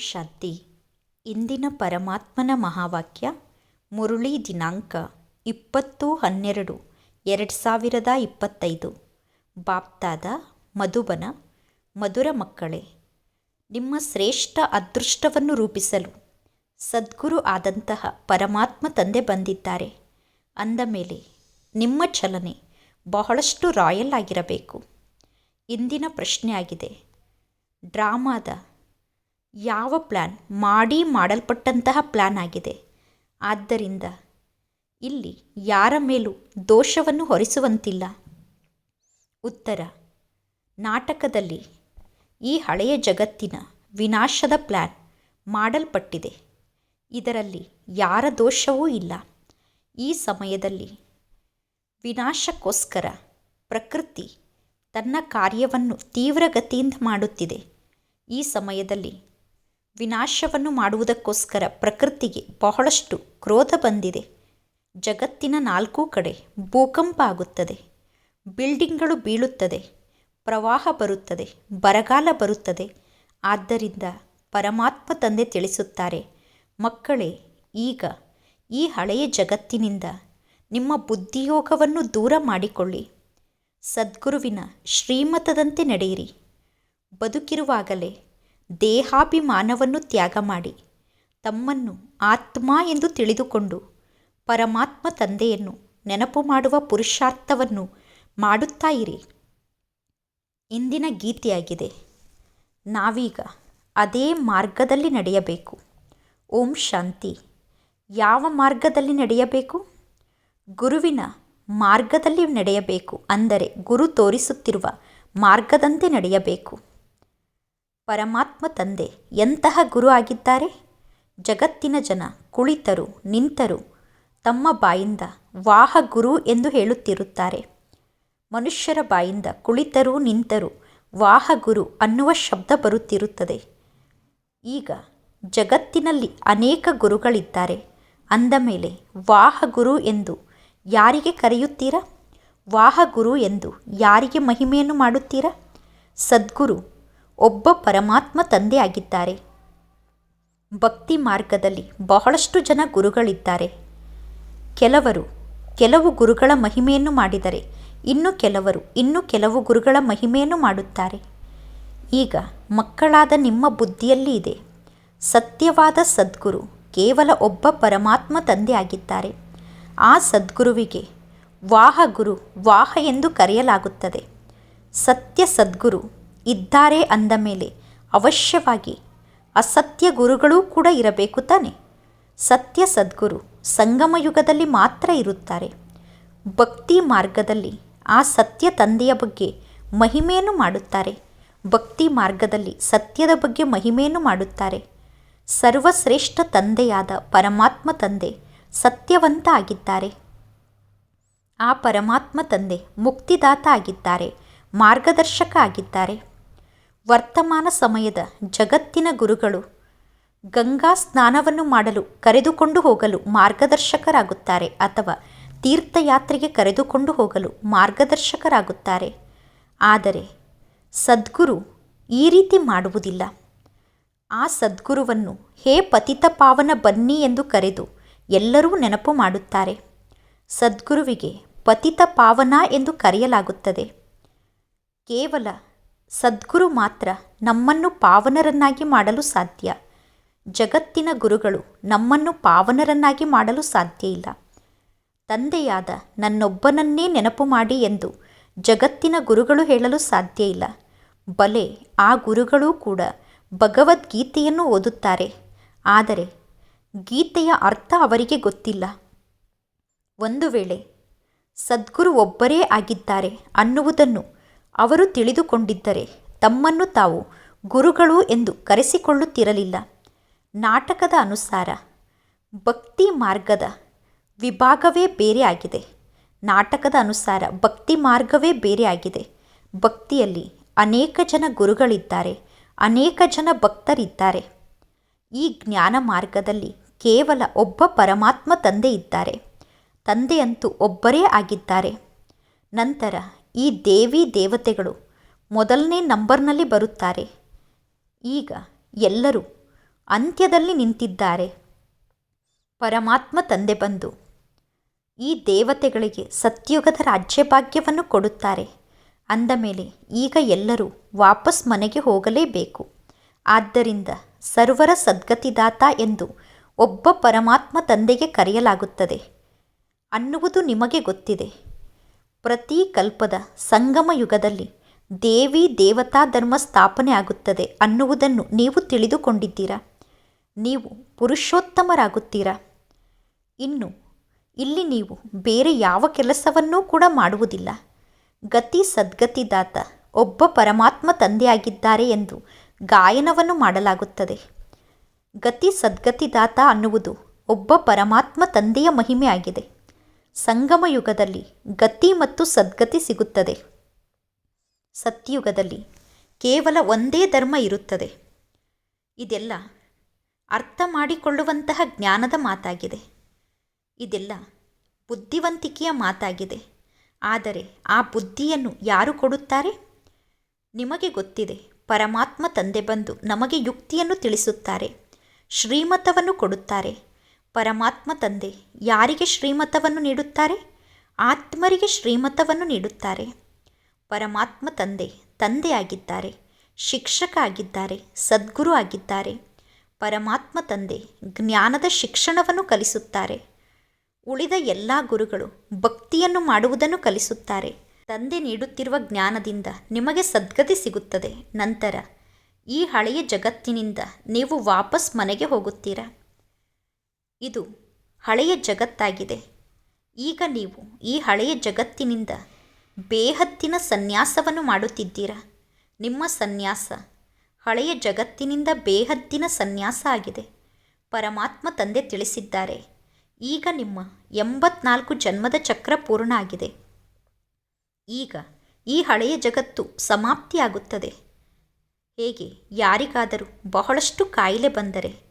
ಶಾಂತಿ. ಇಂದಿನ ಪರಮಾತ್ಮನ ಮಹಾವಾಕ್ಯ, ಮುರುಳಿ ದಿನಾಂಕ ಇಪ್ಪತ್ತು ಹನ್ನೆರಡು, ಎರಡು ಸಾವಿರದ ಇಪ್ಪತ್ತೈದು. ಬಾಪ್ತಾದ ಮಧುಬನ, ಮಧುರ ಮಕ್ಕಳೇ, ನಿಮ್ಮ ಶ್ರೇಷ್ಠ ಅದೃಷ್ಟವನ್ನು ರೂಪಿಸಲು ಸದ್ಗುರು ಆದಂತಹ ಪರಮಾತ್ಮ ತಂದೆ ಬಂದಿದ್ದಾರೆ. ಅಂದ ಮೇಲೆ ನಿಮ್ಮ ಚಲನೆ ಬಹಳಷ್ಟು ರಾಯಲ್ ಆಗಿರಬೇಕು. ಇಂದಿನ ಪ್ರಶ್ನೆಯಾಗಿದೆ, ಡ್ರಾಮಾದ ಯಾವ ಪ್ಲ್ಯಾನ್ ಮಾಡಿ ಮಾಡಲ್ಪಟ್ಟಂತಹ ಪ್ಲ್ಯಾನ್ ಆಗಿದೆ. ಆದ್ದರಿಂದ ಇಲ್ಲಿ ಯಾರ ಮೇಲೂ ದೋಷವನ್ನು ಹೊರಿಸುವಂತಿಲ್ಲ. ಉತ್ತರ, ನಾಟಕದಲ್ಲಿ ಈ ಹಳೆಯ ಜಗತ್ತಿನ ವಿನಾಶದ ಪ್ಲ್ಯಾನ್ ಮಾಡಲ್ಪಟ್ಟಿದೆ. ಇದರಲ್ಲಿ ಯಾರ ದೋಷವೂ ಇಲ್ಲ. ಈ ಸಮಯದಲ್ಲಿ ವಿನಾಶಕ್ಕೋಸ್ಕರ ಪ್ರಕೃತಿ ತನ್ನ ಕಾರ್ಯವನ್ನು ತೀವ್ರಗತಿಯಿಂದ ಮಾಡುತ್ತಿದೆ. ಈ ಸಮಯದಲ್ಲಿ ವಿನಾಶವನ್ನು ಮಾಡುವುದಕ್ಕೋಸ್ಕರ ಪ್ರಕೃತಿಗೆ ಬಹಳಷ್ಟು ಕ್ರೋಧ ಬಂದಿದೆ. ಜಗತ್ತಿನ ನಾಲ್ಕೂ ಕಡೆ ಭೂಕಂಪ ಆಗುತ್ತದೆ. ಬಿಲ್ಡಿಂಗ್ಗಳು ಬೀಳುತ್ತದೆ. ಪ್ರವಾಹ ಬರುತ್ತದೆ. ಬರಗಾಲ ಬರುತ್ತದೆ. ಆದ್ದರಿಂದ ಪರಮಾತ್ಮ ತಂದೆ ತಿಳಿಸುತ್ತಾರೆ, ಮಕ್ಕಳೇ, ಈಗ ಈ ಹಳೆಯ ಜಗತ್ತಿನಿಂದ ನಿಮ್ಮ ಬುದ್ಧಿಯೋಗವನ್ನು ದೂರ ಮಾಡಿಕೊಳ್ಳಿ. ಸದ್ಗುರುವಿನ ಶ್ರೀಮತದಂತೆ ನಡೆಯಿರಿ. ಬದುಕಿರುವಾಗಲೇ ದೇಹಾಭಿಮಾನವನ್ನು ತ್ಯಾಗ ಮಾಡಿ ತಮ್ಮನ್ನು ಆತ್ಮ ಎಂದು ತಿಳಿದುಕೊಂಡು ಪರಮಾತ್ಮ ತಂದೆಯನ್ನು ನೆನಪು ಮಾಡುವ ಪುರುಷಾರ್ಥವನ್ನು ಮಾಡುತ್ತಾ ಇರಿ. ಇಂದಿನ ಗೀತೆಯಾಗಿದೆ. ನಾವೀಗ ಅದೇ ಮಾರ್ಗದಲ್ಲಿ ನಡೆಯಬೇಕು. ಓಂ ಶಾಂತಿ. ಯಾವ ಮಾರ್ಗದಲ್ಲಿ ನಡೆಯಬೇಕು? ಗುರುವಿನ ಮಾರ್ಗದಲ್ಲಿ ನಡೆಯಬೇಕು ಅಂದರೆ ಗುರು ತೋರಿಸುತ್ತಿರುವ ಮಾರ್ಗದಂತೆ ನಡೆಯಬೇಕು. ಪರಮಾತ್ಮ ತಂದೆ ಎಂತಹ ಗುರು ಆಗಿದ್ದಾರೆ? ಜಗತ್ತಿನ ಜನ ಕುಳಿತರು, ನಿಂತರು ತಮ್ಮ ಬಾಯಿಂದ ವಾಹ ಗುರು ಎಂದು ಹೇಳುತ್ತಿರುತ್ತಾರೆ. ಮನುಷ್ಯರ ಬಾಯಿಂದ ಕುಳಿತರು, ನಿಂತರು ವಾಹ ಗುರು ಅನ್ನುವ ಶಬ್ದ ಬರುತ್ತಿರುತ್ತದೆ. ಈಗ ಜಗತ್ತಿನಲ್ಲಿ ಅನೇಕ ಗುರುಗಳಿದ್ದಾರೆ. ಅಂದ ಮೇಲೆ ವಾಹ ಗುರು ಎಂದು ಯಾರಿಗೆ ಕರೆಯುತ್ತೀರಾ? ವಾಹ ಗುರು ಎಂದು ಯಾರಿಗೆ ಮಹಿಮೆಯನ್ನು ಮಾಡುತ್ತೀರಾ? ಸದ್ಗುರು ಒಬ್ಬ ಪರಮಾತ್ಮ ತಂದೆ ಆಗಿದ್ದಾರೆ ಭಕ್ತಿ ಮಾರ್ಗದಲ್ಲಿ ಬಹಳಷ್ಟು ಜನ ಗುರುಗಳಿದ್ದಾರೆ. ಕೆಲವರು ಕೆಲವು ಗುರುಗಳ ಮಹಿಮೆಯನ್ನು ಮಾಡಿದರೆ, ಇನ್ನು ಕೆಲವರು ಇನ್ನು ಕೆಲವು ಗುರುಗಳ ಮಹಿಮೆಯನ್ನು ಮಾಡುತ್ತಾರೆ. ಈಗ ಮಕ್ಕಳಾದ ನಿಮ್ಮ ಬುದ್ಧಿಯಲ್ಲಿ ಇದೆ. ಸತ್ಯವಾದ ಸದ್ಗುರು ಕೇವಲ ಒಬ್ಬ ಪರಮಾತ್ಮ ತಂದೆ ಆಗಿದ್ದಾರೆ ಆ ಸದ್ಗುರುವಿಗೆ ವಾಹ ಗುರು ವಾಹ ಎಂದು ಕರೆಯಲಾಗುತ್ತದೆ. ಸತ್ಯ ಸದ್ಗುರು ಇದ್ದಾರೆ ಅಂದ ಮೇಲೆ ಅವಶ್ಯವಾಗಿ ಅಸತ್ಯ ಗುರುಗಳೂ ಕೂಡ ಇರಬೇಕು ತಾನೆ. ಸತ್ಯ ಸದ್ಗುರು ಸಂಗಮ ಯುಗದಲ್ಲಿ ಮಾತ್ರ ಇರುತ್ತಾರೆ. ಭಕ್ತಿ ಮಾರ್ಗದಲ್ಲಿ ಆ ಸತ್ಯ ತಂದೆಯ ಬಗ್ಗೆ ಮಹಿಮೆಯನ್ನು ಮಾಡುತ್ತಾರೆ. ಭಕ್ತಿ ಮಾರ್ಗದಲ್ಲಿ ಸತ್ಯದ ಬಗ್ಗೆ ಮಹಿಮೆಯನ್ನು ಮಾಡುತ್ತಾರೆ. ಸರ್ವಶ್ರೇಷ್ಠ ತಂದೆಯಾದ ಪರಮಾತ್ಮ ತಂದೆ ಸತ್ಯವಂತ ಆಗಿದ್ದಾರೆ. ಆ ಪರಮಾತ್ಮ ತಂದೆ ಮುಕ್ತಿದಾತ ಆಗಿದ್ದಾರೆ, ಮಾರ್ಗದರ್ಶಕ ಆಗಿದ್ದಾರೆ. ವರ್ತಮಾನ ಸಮಯದ ಜಗತ್ತಿನ ಗುರುಗಳು ಗಂಗಾ ಸ್ನಾನವನ್ನು ಮಾಡಲು ಕರೆದುಕೊಂಡು ಹೋಗಲು ಮಾರ್ಗದರ್ಶಕರಾಗುತ್ತಾರೆ ಅಥವಾ ತೀರ್ಥಯಾತ್ರೆಗೆ ಕರೆದುಕೊಂಡು ಹೋಗಲು ಮಾರ್ಗದರ್ಶಕರಾಗುತ್ತಾರೆ. ಆದರೆ ಸದ್ಗುರು ಈ ರೀತಿ ಮಾಡುವುದಿಲ್ಲ. ಆ ಸದ್ಗುರುವನ್ನು ಹೇ ಪತಿತ ಪಾವನ ಬನ್ನಿ ಎಂದು ಕರೆದು ಎಲ್ಲರೂ ನೆನಪು ಮಾಡುತ್ತಾರೆ. ಸದ್ಗುರುವಿಗೆ ಪತಿತ ಪಾವನ ಎಂದು ಕರೆಯಲಾಗುತ್ತದೆ. ಕೇವಲ ಸದ್ಗುರು ಮಾತ್ರ ನಮ್ಮನ್ನು ಪಾವನರನ್ನಾಗಿ ಮಾಡಲು ಸಾಧ್ಯ. ಜಗತ್ತಿನ ಗುರುಗಳು ನಮ್ಮನ್ನು ಪಾವನರನ್ನಾಗಿ ಮಾಡಲು ಸಾಧ್ಯ ಇಲ್ಲ. ತಂದೆಯಾದ ನನ್ನೊಬ್ಬನನ್ನೇ ನೆನಪು ಮಾಡಿ ಎಂದು ಜಗತ್ತಿನ ಗುರುಗಳು ಹೇಳಲು ಸಾಧ್ಯ ಇಲ್ಲ. ಬಲೆ ಆ ಗುರುಗಳೂ ಕೂಡ ಭಗವದ್ಗೀತೆಯನ್ನು ಓದುತ್ತಾರೆ. ಆದರೆ ಗೀತೆಯ ಅರ್ಥ ಅವರಿಗೆ ಗೊತ್ತಿಲ್ಲ. ಒಂದು ವೇಳೆ ಸದ್ಗುರು ಒಬ್ಬರೇ ಆಗಿದ್ದಾರೆ ಅನ್ನುವುದನ್ನು ಅವರು ತಿಳಿದುಕೊಂಡಿದ್ದರೆ ತಮ್ಮನ್ನು ತಾವು ಗುರುಗಳು ಎಂದು ಕರೆಸಿಕೊಳ್ಳುತ್ತಿರಲಿಲ್ಲ. ನಾಟಕದ ಅನುಸಾರ ಭಕ್ತಿ ಮಾರ್ಗದ ವಿಭಾಗವೇ ಬೇರೆ ಆಗಿದೆ. ನಾಟಕದ ಅನುಸಾರ ಭಕ್ತಿ ಮಾರ್ಗವೇ ಬೇರೆ ಆಗಿದೆ. ಭಕ್ತಿಯಲ್ಲಿ ಅನೇಕ ಜನ ಗುರುಗಳಿದ್ದಾರೆ, ಅನೇಕ ಜನ ಭಕ್ತರಿದ್ದಾರೆ. ಈ ಜ್ಞಾನ ಮಾರ್ಗದಲ್ಲಿ ಕೇವಲ ಒಬ್ಬ ಪರಮಾತ್ಮ ತಂದೆ ಇದ್ದಾರೆ. ತಂದೆಯಂತೂ ಒಬ್ಬರೇ ಆಗಿದ್ದಾರೆ. ನಂತರ ಈ ದೇವಿ ದೇವತೆಗಳು ಮೊದಲನೇ ನಂಬರ್ನಲ್ಲಿ ಬರುತ್ತಾರೆ. ಈಗ ಎಲ್ಲರೂ ಅಂತ್ಯದಲ್ಲಿ ನಿಂತಿದ್ದಾರೆ. ಪರಮಾತ್ಮ ತಂದೆ ಬಂದು ಈ ದೇವತೆಗಳಿಗೆ ಸತ್ಯುಗದ ರಾಜ್ಯಭಾಗ್ಯವನ್ನು ಕೊಡುತ್ತಾರೆ. ಅಂದ ಮೇಲೆ ಈಗ ಎಲ್ಲರೂ ವಾಪಸ್ ಮನೆಗೆ ಹೋಗಲೇಬೇಕು. ಆದ್ದರಿಂದ ಸರ್ವರ ಸದ್ಗತಿದಾತ ಎಂದು ಒಬ್ಬ ಪರಮಾತ್ಮ ತಂದೆಗೆ ಕರೆಯಲಾಗುತ್ತದೆ. ಅನ್ನುವುದು ನಿಮಗೆ ಗೊತ್ತಿದೆ. ಪ್ರತಿ ಕಲ್ಪದ ಸಂಗಮ ಯುಗದಲ್ಲಿ ದೇವಿ ದೇವತಾ ಧರ್ಮ ಸ್ಥಾಪನೆ ಆಗುತ್ತದೆ ಅನ್ನುವುದನ್ನು ನೀವು ತಿಳಿದುಕೊಂಡಿದ್ದೀರಾ? ನೀವು ಪುರುಷೋತ್ತಮರಾಗುತ್ತೀರಾ? ಇನ್ನು, ಇಲ್ಲಿ ನೀವು ಬೇರೆ ಯಾವ ಕೆಲಸವನ್ನೂ ಕೂಡ ಮಾಡುವುದಿಲ್ಲ. ಗತಿ ಸದ್ಗತಿದಾತ ಒಬ್ಬ ಪರಮಾತ್ಮ ತಂದೆಯಾಗಿದ್ದಾರೆ ಎಂದು ಗಾಯನವನ್ನು ಮಾಡಲಾಗುತ್ತದೆ. ಗತಿ ಸದ್ಗತಿದಾತ ಅನ್ನುವುದು ಒಬ್ಬ ಪರಮಾತ್ಮ ತಂದೆಯ ಮಹಿಮೆಯಾಗಿದೆ. ಸಂಗಮ ಯುಗದಲ್ಲಿ ಗತಿ ಮತ್ತು ಸದ್ಗತಿ ಸಿಗುತ್ತದೆ. ಸತ್ಯುಗದಲ್ಲಿ ಕೇವಲ ಒಂದೇ ಧರ್ಮ ಇರುತ್ತದೆ. ಇದೆಲ್ಲ ಅರ್ಥ ಮಾಡಿಕೊಳ್ಳುವಂತಹ ಜ್ಞಾನದ ಮಾತಾಗಿದೆ. ಇದೆಲ್ಲ ಬುದ್ಧಿವಂತಿಕೆಯ ಮಾತಾಗಿದೆ. ಆದರೆ ಆ ಬುದ್ಧಿಯನ್ನು ಯಾರು ಕೊಡುತ್ತಾರೆ? ನಿಮಗೆ ಗೊತ್ತಿದೆ, ಪರಮಾತ್ಮ ತಂದೆ ಬಂದು ನಮಗೆ ಯುಕ್ತಿಯನ್ನು ತಿಳಿಸುತ್ತಾರೆ, ಶ್ರೀಮತವನ್ನು ಕೊಡುತ್ತಾರೆ ಪರಮಾತ್ಮ ತಂದೆ, ಯಾರಿಗೆ ಶ್ರೀಮತವನ್ನು ನೀಡುತ್ತಾರೆ? ಆತ್ಮರಿಗೆ ಶ್ರೀಮತವನ್ನು ನೀಡುತ್ತಾರೆ. ಪರಮಾತ್ಮ ತಂದೆ, ತಂದೆಯಾಗಿದ್ದಾರೆ, ಶಿಕ್ಷಕ ಆಗಿದ್ದಾರೆ, ಸದ್ಗುರು ಆಗಿದ್ದಾರೆ. ಪರಮಾತ್ಮ ತಂದೆ, ಜ್ಞಾನದ ಶಿಕ್ಷಣವನ್ನು ಕಲಿಸುತ್ತಾರೆ. ಉಳಿದ ಎಲ್ಲ ಗುರುಗಳು ಭಕ್ತಿಯನ್ನು ಮಾಡುವುದನ್ನು ಕಲಿಸುತ್ತಾರೆ. ತಂದೆ ನೀಡುತ್ತಿರುವ ಜ್ಞಾನದಿಂದ ನಿಮಗೆ ಸದ್ಗತಿ ಸಿಗುತ್ತದೆ. ನಂತರ, ಈ ಹಳೆಯ ಜಗತ್ತಿನಿಂದ ನೀವು ವಾಪಸ್ ಮನೆಗೆ ಹೋಗುತ್ತೀರಾ? ಇದು ಹಳೆಯ ಜಗತ್ತಾಗಿದೆ. ಈಗ ನೀವು ಈ ಹಳೆಯ ಜಗತ್ತಿನಿಂದ ಬೇಹತ್ತಿನ ಸನ್ಯಾಸವನ್ನು ಮಾಡುತ್ತಿದ್ದೀರಾ? ನಿಮ್ಮ ಸನ್ಯಾಸ ಹಳೆಯ ಜಗತ್ತಿನಿಂದ ಬೇಹದ್ದಿನ ಸನ್ಯಾಸ ಆಗಿದೆ. ಪರಮಾತ್ಮ ತಂದೆ ತಿಳಿಸಿದ್ದಾರೆ. ಈಗ ನಿಮ್ಮ ಎಂಬತ್ನಾಲ್ಕು ಜನ್ಮದ ಚಕ್ರ ಪೂರ್ಣ ಆಗಿದೆ. ಈಗ ಈ ಹಳೆಯ ಜಗತ್ತು ಸಮಾಪ್ತಿಯಾಗುತ್ತದೆ. ಹೇಗೆ? ಯಾರಿಗಾದರೂ ಬಹಳಷ್ಟು ಕಾಯಿಲೆ ಬಂದರೆ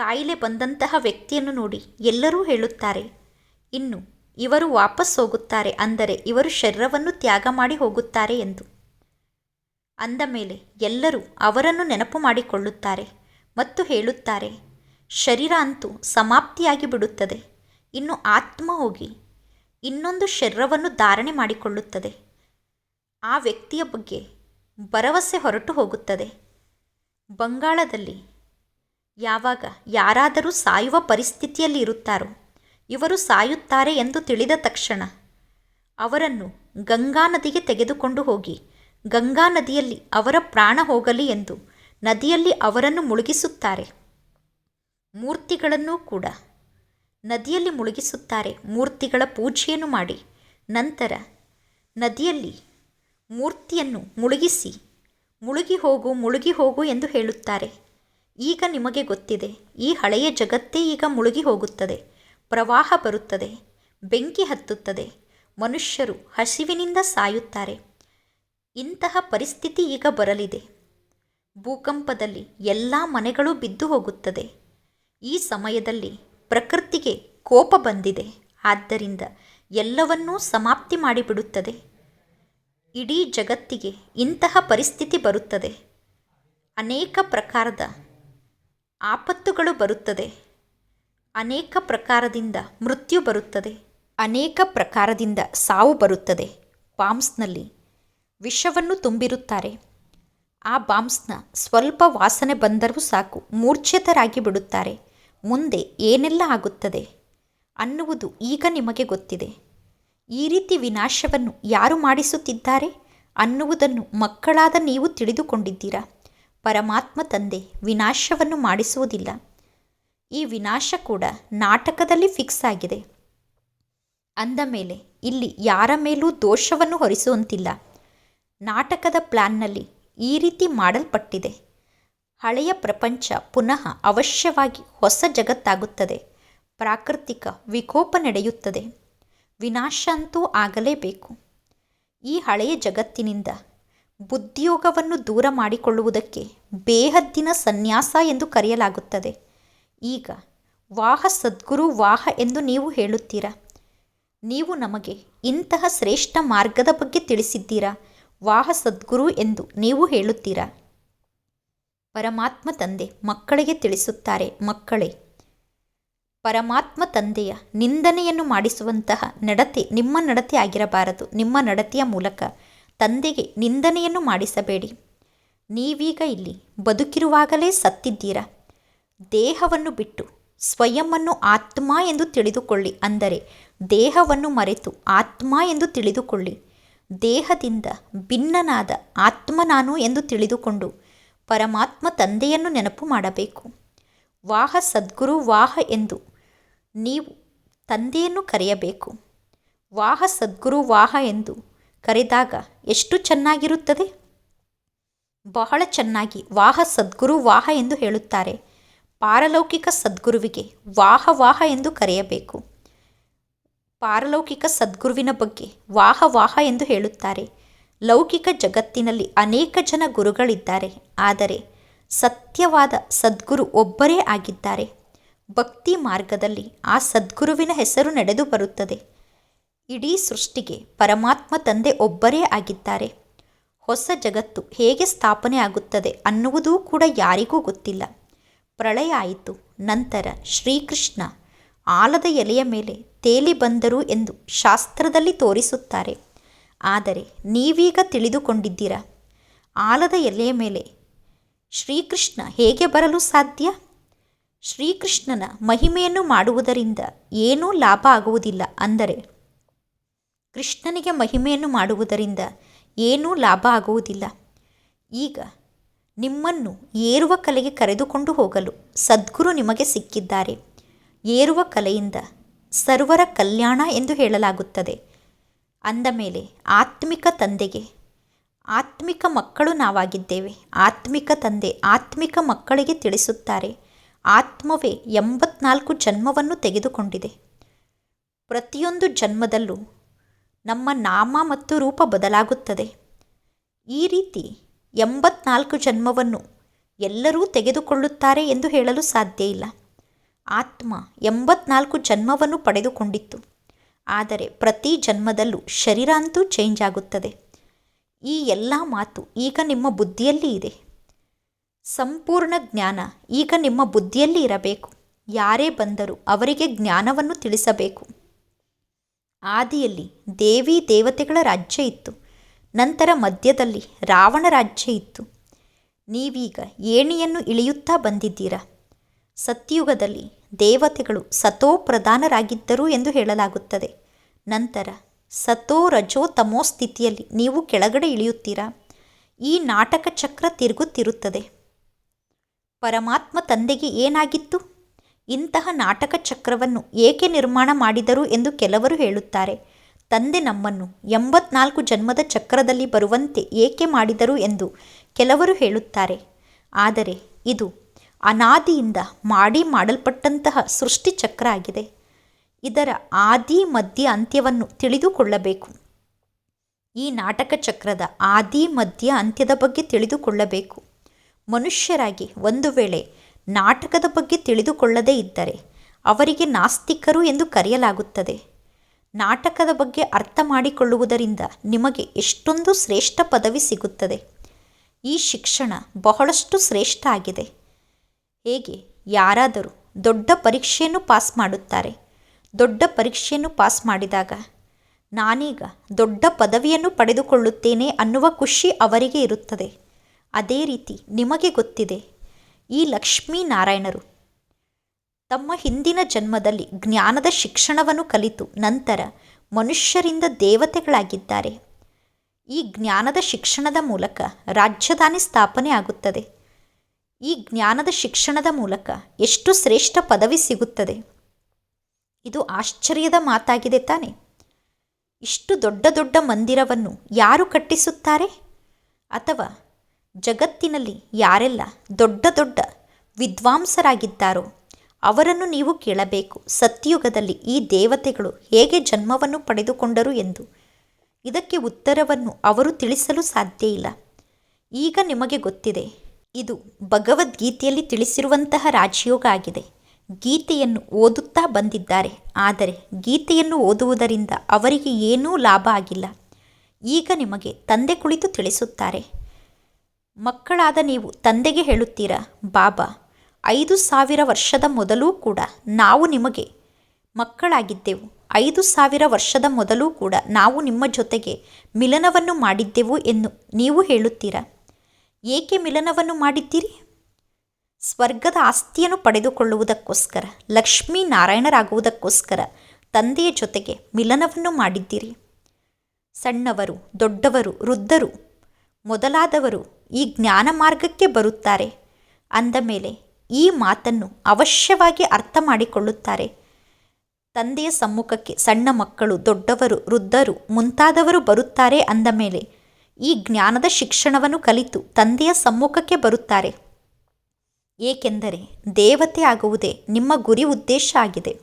ಕಾಯಿಲೆ ಬಂದಂತಹ ವ್ಯಕ್ತಿಯನ್ನು ನೋಡಿ ಎಲ್ಲರೂ ಹೇಳುತ್ತಾರೆ, ಇನ್ನು ಇವರು ವಾಪಸ್ ಹೋಗುತ್ತಾರೆ ಅಂದರೆ ಇವರು ಶರೀರವನ್ನು ತ್ಯಾಗ ಮಾಡಿ ಹೋಗುತ್ತಾರೆ ಎಂದು. ಅಂದ ಮೇಲೆ ಎಲ್ಲರೂ ಅವರನ್ನು ನೆನಪು ಮಾಡಿಕೊಳ್ಳುತ್ತಾರೆ ಮತ್ತು ಹೇಳುತ್ತಾರೆ, ಶರೀರ ಅಂತೂ ಸಮಾಪ್ತಿಯಾಗಿ ಬಿಡುತ್ತದೆ, ಇನ್ನು ಆತ್ಮ ಹೋಗಿ ಇನ್ನೊಂದು ಶರೀರವನ್ನು ಧಾರಣೆ ಮಾಡಿಕೊಳ್ಳುತ್ತದೆ. ಆ ವ್ಯಕ್ತಿಯ ಬಗ್ಗೆ ಭರವಸೆ ಹೊರಟು ಹೋಗುತ್ತದೆ. ಬಂಗಾಳದಲ್ಲಿ ಯಾವಾಗ ಯಾರಾದರೂ ಸಾಯುವ ಪರಿಸ್ಥಿತಿಯಲ್ಲಿ ಇರುತ್ತಾರೋ, ಇವರು ಸಾಯುತ್ತಾರೆ ಎಂದು ತಿಳಿದ ತಕ್ಷಣ ಅವರನ್ನು ಗಂಗಾ ನದಿಗೆ ತೆಗೆದುಕೊಂಡು ಹೋಗಿ, ಗಂಗಾ ನದಿಯಲ್ಲಿ ಅವರ ಪ್ರಾಣ ಹೋಗಲಿ ಎಂದು ನದಿಯಲ್ಲಿ ಅವರನ್ನು ಮುಳುಗಿಸುತ್ತಾರೆ. ಮೂರ್ತಿಗಳನ್ನು ಕೂಡ ನದಿಯಲ್ಲಿ ಮುಳುಗಿಸುತ್ತಾರೆ. ಮೂರ್ತಿಗಳ ಪೂಜೆಯನ್ನು ಮಾಡಿ, ನಂತರ ನದಿಯಲ್ಲಿ ಮೂರ್ತಿಯನ್ನು ಮುಳುಗಿಸಿ, ಮುಳುಗಿ ಹೋಗು ಮುಳುಗಿ ಹೋಗು ಎಂದು ಹೇಳುತ್ತಾರೆ. ಈಗ ನಿಮಗೆ ಗೊತ್ತಿದೆ, ಈ ಹಳೆಯ ಜಗತ್ತೇ ಈಗ ಮುಳುಗಿ ಹೋಗುತ್ತದೆ. ಪ್ರವಾಹ ಬರುತ್ತದೆ, ಬೆಂಕಿ ಹತ್ತುತ್ತದೆ, ಮನುಷ್ಯರು ಹಸಿವಿನಿಂದ ಸಾಯುತ್ತಾರೆ. ಇಂತಹ ಪರಿಸ್ಥಿತಿ ಈಗ ಬರಲಿದೆ. ಭೂಕಂಪದಲ್ಲಿ ಎಲ್ಲ ಮನೆಗಳು ಬಿದ್ದು ಹೋಗುತ್ತದೆ. ಈ ಸಮಯದಲ್ಲಿ ಪ್ರಕೃತಿಗೆ ಕೋಪ ಬಂದಿದೆ. ಆದ್ದರಿಂದ ಎಲ್ಲವನ್ನೂ ಸಮಾಪ್ತಿ ಮಾಡಿಬಿಡುತ್ತದೆ. ಇಡೀ ಜಗತ್ತಿಗೆ ಇಂತಹ ಪರಿಸ್ಥಿತಿ ಬರುತ್ತದೆ. ಅನೇಕ ಪ್ರಕಾರದ ಆಪತ್ತುಗಳು ಬರುತ್ತದೆ. ಅನೇಕ ಪ್ರಕಾರದಿಂದ ಮೃತ್ಯು ಬರುತ್ತದೆ. ಅನೇಕ ಪ್ರಕಾರದಿಂದ ಸಾವು ಬರುತ್ತದೆ. ಬಾಂಬ್ಸ್ನಲ್ಲಿ ವಿಷವನ್ನು ತುಂಬಿರುತ್ತಾರೆ. ಆ ಬಾಂಬ್ಸ್ನ ಸ್ವಲ್ಪ ವಾಸನೆ ಬಂದರೂ ಸಾಕು, ಮೂರ್ಛಿತರಾಗಿ ಬಿಡುತ್ತಾರೆ. ಮುಂದೆ ಏನೆಲ್ಲ ಆಗುತ್ತದೆ? ಅನ್ನುವುದು ಈಗ ನಿಮಗೆ ಗೊತ್ತಿದೆ. ಈ ರೀತಿ ವಿನಾಶವನ್ನು ಯಾರು ಮಾಡಿಸುತ್ತಿದ್ದಾರೆ ಅನ್ನುವುದನ್ನು ಮಕ್ಕಳಾದ ನೀವು ತಿಳಿದುಕೊಂಡಿದ್ದೀರಾ? ಪರಮಾತ್ಮ ತಂದೆ ವಿನಾಶವನ್ನು ಮಾಡಿಸುವುದಿಲ್ಲ. ಈ ವಿನಾಶ ಕೂಡ ನಾಟಕದಲ್ಲಿ ಫಿಕ್ಸ್ ಆಗಿದೆ. ಅಂದ ಮೇಲೆ ಇಲ್ಲಿ ಯಾರ ಮೇಲೂ ದೋಷವನ್ನು ಹೊರಿಸುವಂತಿಲ್ಲ. ನಾಟಕದ ಪ್ಲಾನ್ನಲ್ಲಿ ಈ ರೀತಿ ಮಾಡಲ್ಪಟ್ಟಿದೆ. ಹಳೆಯ ಪ್ರಪಂಚ ಪುನಃ ಅವಶ್ಯವಾಗಿ ಹೊಸ ಜಗತ್ತಾಗುತ್ತದೆ. ಪ್ರಾಕೃತಿಕ ವಿಕೋಪ ನಡೆಯುತ್ತದೆ. ವಿನಾಶ ಅಂತೂ ಆಗಲೇಬೇಕು. ಈ ಹಳೆಯ ಜಗತ್ತಿನಿಂದ ಬುದ್ಧಿಯೋಗವನ್ನು ದೂರ ಮಾಡಿಕೊಳ್ಳುವುದಕ್ಕೆ ಬೇಹದ್ದಿನ ಸನ್ಯಾಸ ಎಂದು ಕರೆಯಲಾಗುತ್ತದೆ. ಈಗ, ವಾಹ ಸದ್ಗುರು ವಾಹ ಎಂದು ನೀವು ಹೇಳುತ್ತೀರಾ? ನೀವು ನಮಗೆ ಇಂತಹ ಶ್ರೇಷ್ಠ ಮಾರ್ಗದ ಬಗ್ಗೆ ತಿಳಿಸಿದ್ದೀರಾ? ವಾಹ ಸದ್ಗುರು ಎಂದು ನೀವು ಹೇಳುತ್ತೀರಾ? ಪರಮಾತ್ಮ ತಂದೆ ಮಕ್ಕಳಿಗೆ ತಿಳಿಸುತ್ತಾರೆ, ಮಕ್ಕಳೇ! ಪರಮಾತ್ಮ ತಂದೆಯ ನಿಂದನೆಯನ್ನು ಮಾಡಿಸುವಂತಹ ನಡತೆ ನಿಮ್ಮ ನಡತೆ ಆಗಿರಬಾರದು. ನಿಮ್ಮ ನಡತೆಯ ಮೂಲಕ ತಂದೆಗೆ ನಿಂದನೆಯನ್ನು ಮಾಡಿಸಬೇಡಿ. ನೀವೀಗ ಇಲ್ಲಿ ಬದುಕಿರುವಾಗಲೇ ಸತ್ತಿದ್ದೀರಾ? ದೇಹವನ್ನು ಬಿಟ್ಟು ಸ್ವಯಂವನ್ನು ಆತ್ಮ ಎಂದು ತಿಳಿದುಕೊಳ್ಳಿ ಅಂದರೆ ದೇಹವನ್ನು ಮರೆತು ಆತ್ಮ ಎಂದು ತಿಳಿದುಕೊಳ್ಳಿ. ದೇಹದಿಂದ ಭಿನ್ನನಾದ ಆತ್ಮ ನಾನು ಎಂದು ತಿಳಿದುಕೊಂಡು ಪರಮಾತ್ಮ ತಂದೆಯನ್ನು ನೆನಪು ಮಾಡಬೇಕು. ವಾಹ ಸದ್ಗುರು ವಾಹ ಎಂದು ನೀವು ತಂದೆಯನ್ನು ಕರೆಯಬೇಕು. ವಾಹ ಸದ್ಗುರು ವಾಹ ಎಂದು ಕರೆದಾಗ ಎಷ್ಟು ಚೆನ್ನಾಗಿರುತ್ತದೆ? ಬಹಳ ಚೆನ್ನಾಗಿ ವಾಹ ಸದ್ಗುರು ವಾಹ ಎಂದು ಹೇಳುತ್ತಾರೆ. ಪಾರಲೌಕಿಕ ಸದ್ಗುರುವಿಗೆ ವಾಹ ವಾಹ ಎಂದು ಕರೆಯಬೇಕು. ಪಾರಲೌಕಿಕ ಸದ್ಗುರುವಿನ ಬಗ್ಗೆ ವಾಹ ವಾಹ ಎಂದು ಹೇಳುತ್ತಾರೆ. ಲೌಕಿಕ ಜಗತ್ತಿನಲ್ಲಿ ಅನೇಕ ಜನ ಗುರುಗಳಿದ್ದಾರೆ. ಆದರೆ ಸತ್ಯವಾದ ಸದ್ಗುರು ಒಬ್ಬರೇ ಆಗಿದ್ದಾರೆ. ಭಕ್ತಿ ಮಾರ್ಗದಲ್ಲಿ ಆ ಸದ್ಗುರುವಿನ ಹೆಸರು ನಡೆದು ಬರುತ್ತದೆ. ಇಡೀ ಸೃಷ್ಟಿಗೆ ಪರಮಾತ್ಮ ತಂದೆ ಒಬ್ಬರೇ ಆಗಿದ್ದಾರೆ. ಹೊಸ ಜಗತ್ತು ಹೇಗೆ ಸ್ಥಾಪನೆ ಆಗುತ್ತದೆ ಅನ್ನುವುದೂ ಕೂಡ ಯಾರಿಗೂ ಗೊತ್ತಿಲ್ಲ. ಪ್ರಳಯ ಆಯಿತು, ನಂತರ ಶ್ರೀಕೃಷ್ಣ ಆಲದ ಎಲೆಯ ಮೇಲೆ ತೇಲಿ ಬಂದರು ಎಂದು ಶಾಸ್ತ್ರದಲ್ಲಿ ತೋರಿಸುತ್ತಾರೆ. ಆದರೆ ನೀವೀಗ ತಿಳಿದುಕೊಂಡಿದ್ದೀರಾ? ಆಲದ ಎಲೆಯ ಮೇಲೆ ಶ್ರೀಕೃಷ್ಣ ಹೇಗೆ ಬರಲು ಸಾಧ್ಯ? ಶ್ರೀಕೃಷ್ಣನ ಮಹಿಮೆಯನ್ನು ಮಾಡುವುದರಿಂದ ಏನೂ ಲಾಭ ಆಗುವುದಿಲ್ಲ ಅಂದರೆ ಕೃಷ್ಣನಿಗೆ ಮಹಿಮೆಯನ್ನು ಮಾಡುವುದರಿಂದ ಏನೂ ಲಾಭ ಆಗುವುದಿಲ್ಲ. ಈಗ ನಿಮ್ಮನ್ನು ಏರುವ ಕಲೆಗೆ ಕರೆದುಕೊಂಡು ಹೋಗಲು ಸದ್ಗುರು ನಿಮಗೆ ಸಿಕ್ಕಿದ್ದಾರೆ. ಏರುವ ಕಲೆಯಿಂದ ಸರ್ವರ ಕಲ್ಯಾಣ ಎಂದು ಹೇಳಲಾಗುತ್ತದೆ. ಅಂದ ಮೇಲೆ ಆತ್ಮಿಕ ತಂದೆಗೆ, ಆತ್ಮಿಕ ಮಕ್ಕಳು ನಾವಾಗಿದ್ದೇವೆ. ಆತ್ಮಿಕ ತಂದೆ ಆತ್ಮಿಕ ಮಕ್ಕಳಿಗೆ ತಿಳಿಸುತ್ತಾರೆ. ಆತ್ಮವೇ ಎಂಬತ್ನಾಲ್ಕು ಜನ್ಮವನ್ನು ತೆಗೆದುಕೊಂಡಿದೆ. ಪ್ರತಿಯೊಂದು ಜನ್ಮದಲ್ಲೂ ನಮ್ಮ ನಾಮ ಮತ್ತು ರೂಪ ಬದಲಾಗುತ್ತದೆ. ಈ ರೀತಿ ಎಂಬತ್ನಾಲ್ಕು ಜನ್ಮವನ್ನು ಎಲ್ಲರೂ ತೆಗೆದುಕೊಳ್ಳುತ್ತಾರೆ ಎಂದು ಹೇಳಲು ಸಾಧ್ಯ ಇಲ್ಲ. ಆತ್ಮ ಎಂಬತ್ನಾಲ್ಕು ಜನ್ಮವನ್ನು ಪಡೆದುಕೊಂಡಿತ್ತು. ಆದರೆ ಪ್ರತಿ ಜನ್ಮದಲ್ಲೂ ಶರೀರ ಅಂತೂ ಚೇಂಜ್ ಆಗುತ್ತದೆ. ಈ ಎಲ್ಲ ಮಾತು ಈಗ ನಿಮ್ಮ ಬುದ್ಧಿಯಲ್ಲಿ ಇದೆ. ಸಂಪೂರ್ಣ ಜ್ಞಾನ ಈಗ ನಿಮ್ಮ ಬುದ್ಧಿಯಲ್ಲಿ ಇರಬೇಕು. ಯಾರೇ ಬಂದರೂ ಅವರಿಗೆ ಜ್ಞಾನವನ್ನು ತಿಳಿಸಬೇಕು. ಆದಿಯಲ್ಲಿ ದೇವಿ ದೇವತೆಗಳ ರಾಜ್ಯ ಇತ್ತು. ನಂತರ ಮಧ್ಯದಲ್ಲಿ ರಾವಣ ರಾಜ್ಯ ಇತ್ತು. ನೀವೀಗ ಏಣಿಯನ್ನು ಇಳಿಯುತ್ತಾ ಬಂದಿದ್ದೀರಾ? ಸತ್ಯುಗದಲ್ಲಿ ದೇವತೆಗಳು ಸತೋ ಪ್ರಧಾನರಾಗಿದ್ದರು ಎಂದು ಹೇಳಲಾಗುತ್ತದೆ. ನಂತರ ಸತೋ ರಜೋ ತಮೋ ಸ್ಥಿತಿಯಲ್ಲಿ ನೀವು ಕೆಳಗಡೆ ಇಳಿಯುತ್ತೀರಾ? ಈ ನಾಟಕ ಚಕ್ರ ತಿರುಗುತ್ತಿರುತ್ತದೆ. ಪರಮಾತ್ಮ ತಂದೆಗೆ ಏನಾಗಿತ್ತು? ಇಂತಹ ನಾಟಕ ಚಕ್ರವನ್ನು ಏಕೆ ನಿರ್ಮಾಣ ಮಾಡಿದರು ಎಂದು ಕೆಲವರು ಹೇಳುತ್ತಾರೆ. ತಂದೆ ನಮ್ಮನ್ನು ಎಂಬತ್ನಾಲ್ಕು ಜನ್ಮದ ಚಕ್ರದಲ್ಲಿ ಬರುವಂತೆ ಏಕೆ ಮಾಡಿದರು ಎಂದು ಕೆಲವರು ಹೇಳುತ್ತಾರೆ. ಆದರೆ ಇದು ಅನಾದಿಯಿಂದ ಮಾಡಿ ಮಾಡಲ್ಪಟ್ಟಂತಹ ಸೃಷ್ಟಿ ಚಕ್ರ ಆಗಿದೆ. ಇದರ ಆದಿ, ಮಧ್ಯ ಅಂತ್ಯವನ್ನು ತಿಳಿದುಕೊಳ್ಳಬೇಕು. ಈ ನಾಟಕ ಚಕ್ರದ ಆದಿ, ಮಧ್ಯ ಅಂತ್ಯದ ಬಗ್ಗೆ ತಿಳಿದುಕೊಳ್ಳಬೇಕು. ಮನುಷ್ಯರಾಗಿ ಒಂದು ವೇಳೆ ನಾಟಕದ ಬಗ್ಗೆ ತಿಳಿದುಕೊಳ್ಳದೇ ಇದ್ದರೆ ಅವರಿಗೆ ನಾಸ್ತಿಕರು ಎಂದು ಕರೆಯಲಾಗುತ್ತದೆ. ನಾಟಕದ ಬಗ್ಗೆ ಅರ್ಥ ಮಾಡಿಕೊಳ್ಳುವುದರಿಂದ ನಿಮಗೆ ಎಷ್ಟೊಂದು ಶ್ರೇಷ್ಠ ಪದವಿ ಸಿಗುತ್ತದೆ. ಈ ಶಿಕ್ಷಣ ಬಹಳಷ್ಟು ಶ್ರೇಷ್ಠ ಆಗಿದೆ. ಹೇಗೆ? ಯಾರಾದರೂ ದೊಡ್ಡ ಪರೀಕ್ಷೆಯನ್ನು ಪಾಸ್ ಮಾಡುತ್ತಾರೆ. ದೊಡ್ಡ ಪರೀಕ್ಷೆಯನ್ನು ಪಾಸ್ ಮಾಡಿದಾಗ ನಾನೀಗ ದೊಡ್ಡ ಪದವಿಯನ್ನು ಪಡೆದುಕೊಳ್ಳುತ್ತೇನೆ ಅನ್ನುವ ಖುಷಿ ಅವರಿಗೆ ಇರುತ್ತದೆ. ಅದೇ ರೀತಿ ನಿಮಗೆ ಗೊತ್ತಿದೆ. ಈ ಲಕ್ಷ್ಮೀನಾರಾಯಣರು. ತಮ್ಮ ಹಿಂದಿನ ಜನ್ಮದಲ್ಲಿ ಜ್ಞಾನದ ಶಿಕ್ಷಣವನ್ನು ಕಲಿತು ನಂತರ ಮನುಷ್ಯರಿಂದ ದೇವತೆಗಳಾಗಿದ್ದಾರೆ. ಈ ಜ್ಞಾನದ ಶಿಕ್ಷಣದ ಮೂಲಕ ರಾಜಧಾನಿ ಸ್ಥಾಪನೆ ಆಗುತ್ತದೆ. ಈ ಜ್ಞಾನದ ಶಿಕ್ಷಣದ ಮೂಲಕ ಎಷ್ಟು ಶ್ರೇಷ್ಠ ಪದವಿ ಸಿಗುತ್ತದೆ? ಇದು ಆಶ್ಚರ್ಯದ ಮಾತಾಗಿದೆ ತಾನೆ. ಇಷ್ಟು ದೊಡ್ಡ ದೊಡ್ಡ ಮಂದಿರವನ್ನು ಯಾರು ಕಟ್ಟಿಸುತ್ತಾರೆ? ಅಥವಾ ಜಗತ್ತಿನಲ್ಲಿ ಯಾರೆಲ್ಲ ದೊಡ್ಡ ದೊಡ್ಡ ವಿದ್ವಾಂಸರಾಗಿದ್ದಾರೋ ಅವರನ್ನು ನೀವು ಕೇಳಬೇಕು. ಸತ್ಯಯುಗದಲ್ಲಿ ಈ ದೇವತೆಗಳು ಹೇಗೆ ಜನ್ಮವನ್ನು ಪಡೆದುಕೊಂಡರು ಎಂದು. ಇದಕ್ಕೆ ಉತ್ತರವನ್ನು ಅವರು ತಿಳಿಸಲು ಸಾಧ್ಯ ಇಲ್ಲ. ಈಗ ನಿಮಗೆ ಗೊತ್ತಿದೆ, ಇದು ಭಗವದ್ಗೀತೆಯಲ್ಲಿ ತಿಳಿಸಿರುವಂತಹ ರಾಜಯೋಗ ಆಗಿದೆ. ಗೀತೆಯನ್ನು ಓದುತ್ತಾ ಬಂದಿದ್ದಾರೆ, ಆದರೆ ಗೀತೆಯನ್ನು ಓದುವುದರಿಂದ ಅವರಿಗೆ ಏನೂ ಲಾಭ ಆಗಿಲ್ಲ. ಈಗ ನಿಮಗೆ ತಂದೆ ಕುಳಿತು ತಿಳಿಸುತ್ತಾರೆ. ಮಕ್ಕಳಾದ ನೀವು ತಂದೆಗೆ ಹೇಳುತ್ತೀರಾ? ಬಾಬಾ, ಐದು ಸಾವಿರ ವರ್ಷದ ಮೊದಲೂ ಕೂಡ ನಾವು ನಿಮಗೆ ಮಕ್ಕಳಾಗಿದ್ದೆವು. ಐದು ಸಾವಿರ ವರ್ಷದ ಮೊದಲೂ ಕೂಡ ನಾವು ನಿಮ್ಮ ಜೊತೆಗೆ ಮಿಲನವನ್ನು ಮಾಡಿದ್ದೆವು ಎಂದು ನೀವು ಹೇಳುತ್ತೀರಾ? ಏಕೆ ಮಿಲನವನ್ನು ಮಾಡಿದ್ದೀರಿ? ಸ್ವರ್ಗದ ಆಸ್ತಿಯನ್ನು ಪಡೆದುಕೊಳ್ಳುವುದಕ್ಕೋಸ್ಕರ, ಲಕ್ಷ್ಮೀ ನಾರಾಯಣರಾಗುವುದಕ್ಕೋಸ್ಕರ ತಂದೆಯ ಜೊತೆಗೆ ಮಿಲನವನ್ನು ಮಾಡಿದ್ದೀರಿ. ಸಣ್ಣವರು, ದೊಡ್ಡವರು, ವೃದ್ಧರು ಮೊದಲಾದವರು ಈ ಜ್ಞಾನ ಮಾರ್ಗಕ್ಕೆ ಬರುತ್ತಾರೆ. ಅಂದ ಮೇಲೆ ಈ ಮಾತನ್ನು ಅವಶ್ಯವಾಗಿ ಅರ್ಥ ಮಾಡಿಕೊಳ್ಳುತ್ತಾರೆ. ತಂದೆಯ ಸಮ್ಮುಖಕ್ಕೆ ಸಣ್ಣ ಮಕ್ಕಳು, ದೊಡ್ಡವರು, ವೃದ್ಧರು ಮುಂತಾದವರು ಬರುತ್ತಾರೆ ಅಂದ ಮೇಲೆ ಈ ಜ್ಞಾನದ ಶಿಕ್ಷಣವನ್ನು ಕಲಿತು ತಂದೆಯ ಸಮ್ಮುಖಕ್ಕೆ ಬರುತ್ತಾರೆ. ಏಕೆಂದರೆ ದೇವತೆ ಆಗುವುದೇ ನಿಮ್ಮ ಗುರಿ ಉದ್ದೇಶ ಆಗಿದೆ.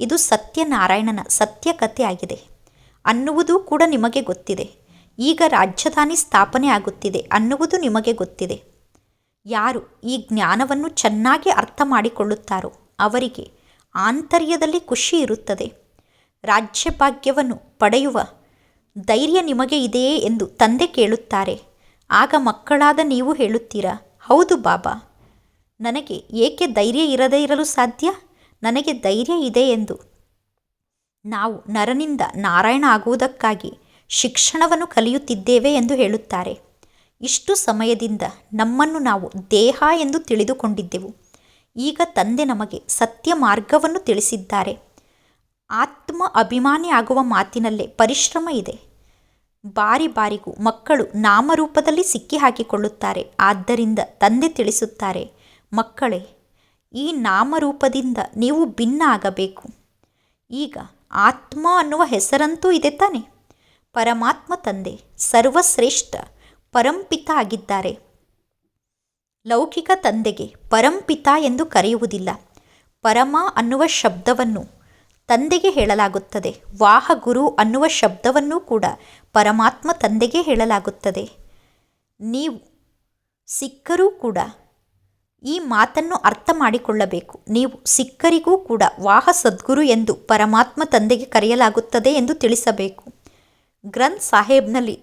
ಇದು ಸತ್ಯನಾರಾಯಣನ ಸತ್ಯ ಕಥೆ ಆಗಿದೆ ಅನ್ನುವುದೂ ಕೂಡ ನಿಮಗೆ ಗೊತ್ತಿದೆ. ಈಗ ರಾಜಧಾನಿ ಸ್ಥಾಪನೆ ಆಗುತ್ತಿದೆ ಅನ್ನುವುದು ನಿಮಗೆ ಗೊತ್ತಿದೆ. ಯಾರು ಈ ಜ್ಞಾನವನ್ನು ಚೆನ್ನಾಗಿ ಅರ್ಥ ಮಾಡಿಕೊಳ್ಳುತ್ತಾರೋ ಅವರಿಗೆ ಆಂತರ್ಯದಲ್ಲಿ ಖುಷಿ ಇರುತ್ತದೆ. ರಾಜ್ಯಭಾಗ್ಯವನ್ನು ಪಡೆಯುವ ಧೈರ್ಯ ನಿಮಗೆ ಇದೆಯೇ ಎಂದು ತಂದೆ ಕೇಳುತ್ತಾರೆ. ಆಗ ಮಕ್ಕಳಾದ ನೀವು ಹೇಳುತ್ತೀರಾ, ಹೌದು ಬಾಬಾ, ನನಗೆ ಏಕೆ ಧೈರ್ಯ ಇರದೇ ಇರಲು ಸಾಧ್ಯ? ನನಗೆ ಧೈರ್ಯ ಇದೆ ಎಂದು. ನಾವು ನರನಿಂದ ನಾರಾಯಣ ಆಗುವುದಕ್ಕಾಗಿ ಶಿಕ್ಷಣವನ್ನು ಕಲಿಯುತ್ತಿದ್ದೇವೆ ಎಂದು ಹೇಳುತ್ತಾರೆ. ಇಷ್ಟು ಸಮಯದಿಂದ ನಮ್ಮನ್ನು ನಾವು ದೇಹ ಎಂದು ತಿಳಿದುಕೊಂಡಿದ್ದೆವು. ಈಗ ತಂದೆ ನಮಗೆ ಸತ್ಯ ಮಾರ್ಗವನ್ನು ತಿಳಿಸಿದ್ದಾರೆ. ಆತ್ಮ ಅಭಿಮಾನಿ ಆಗುವ ಮಾತಿನಲ್ಲೇ ಪರಿಶ್ರಮ ಇದೆ. ಬಾರಿ ಬಾರಿಗೂ ಮಕ್ಕಳು ನಾಮರೂಪದಲ್ಲಿ ಸಿಕ್ಕಿ ಹಾಕಿಕೊಳ್ಳುತ್ತಾರೆ ಆದ್ದರಿಂದ ತಂದೆ ತಿಳಿಸುತ್ತಾರೆ, ಮಕ್ಕಳೇ, ಈ ನಾಮರೂಪದಿಂದ ನೀವು ಭಿನ್ನ ಆಗಬೇಕು ಈಗ ಆತ್ಮ ಅನ್ನುವ ಹೆಸರಂತೂ ಇದೆ ತಾನೆ? ಪರಮಾತ್ಮ ತಂದೆ, ಸರ್ವಶ್ರೇಷ್ಠ, ಪರಂಪಿತ ಆಗಿದ್ದಾರೆ. ಲೌಕಿಕ ತಂದೆಗೆ ಪರಂಪಿತ ಎಂದು ಕರೆಯುವುದಿಲ್ಲ. ಪರಮ ಅನ್ನುವ ಶಬ್ದವನ್ನು ತಂದೆಗೆ ಹೇಳಲಾಗುತ್ತದೆ. ವಾಹ ಗುರು ಅನ್ನುವ ಶಬ್ದವನ್ನು ಕೂಡ ಪರಮಾತ್ಮ ತಂದೆಗೆ ಹೇಳಲಾಗುತ್ತದೆ. ನೀವು ಸಿಕ್ಕರೂ ಕೂಡ ಈ ಮಾತನ್ನು ಅರ್ಥ ಮಾಡಿಕೊಳ್ಳಬೇಕು. ನೀವು ಸಿಕ್ಕರಿಗೂ ಕೂಡ ವಾಹ ಸದ್ಗುರು ಎಂದು ಪರಮಾತ್ಮ ತಂದೆಗೆ ಕರೆಯಲಾಗುತ್ತದೆ ಎಂದು ತಿಳಿಸಬೇಕು. ಗ್ರಂಥ್ ಸಾಹೇಬ್ನಲ್ಲಿ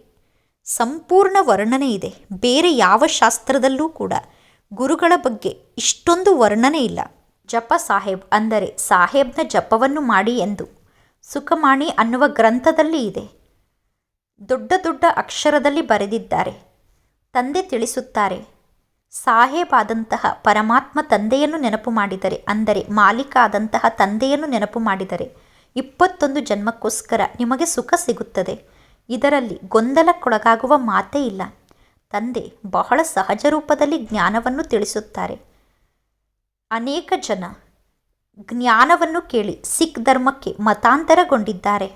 ಸಂಪೂರ್ಣ ವರ್ಣನೆ ಇದೆ. ಬೇರೆ ಯಾವ ಶಾಸ್ತ್ರದಲ್ಲೂ ಕೂಡ ಗುರುಗಳ ಬಗ್ಗೆ ಇಷ್ಟೊಂದು ವರ್ಣನೆ ಇಲ್ಲ. ಜಪ ಸಾಹೇಬ್ ಅಂದರೆ ಸಾಹೇಬ್ನ ಜಪವನ್ನು ಮಾಡಿ ಎಂದು ಸುಖಮಾಣಿ ಅನ್ನುವ ಗ್ರಂಥದಲ್ಲಿ ಇದೆ. ದೊಡ್ಡ ದೊಡ್ಡ ಅಕ್ಷರದಲ್ಲಿ ಬರೆದಿದ್ದಾರೆ. ತಂದೆ ತಿಳಿಸುತ್ತಾರೆ, ಸಾಹೇಬ್ ಆದಂತಹ ಪರಮಾತ್ಮ ತಂದೆಯನ್ನು ನೆನಪು ಮಾಡಿದರೆ, ಅಂದರೆ ಮಾಲೀಕ ಆದಂತಹ ತಂದೆಯನ್ನು ನೆನಪು ಮಾಡಿದರೆ ಇಪ್ಪತ್ತೊಂದು ಜನ್ಮಕ್ಕೋಸ್ಕರ ನಿಮಗೆ ಸುಖ ಸಿಗುತ್ತದೆ. ಇದರಲ್ಲಿ ಗೊಂದಲಕ್ಕೊಳಗಾಗುವ ಮಾತೇ ಇಲ್ಲ. ತಂದೆ ಬಹಳ ಸಹಜ ರೂಪದಲ್ಲಿ ಜ್ಞಾನವನ್ನು ತಿಳಿಸುತ್ತಾರೆ. ಅನೇಕ ಜನ ಜ್ಞಾನವನ್ನು ಕೇಳಿ ಸಿಖ್ ಧರ್ಮಕ್ಕೆ ಮತಾಂತರಗೊಂಡಿದ್ದಾರೆ.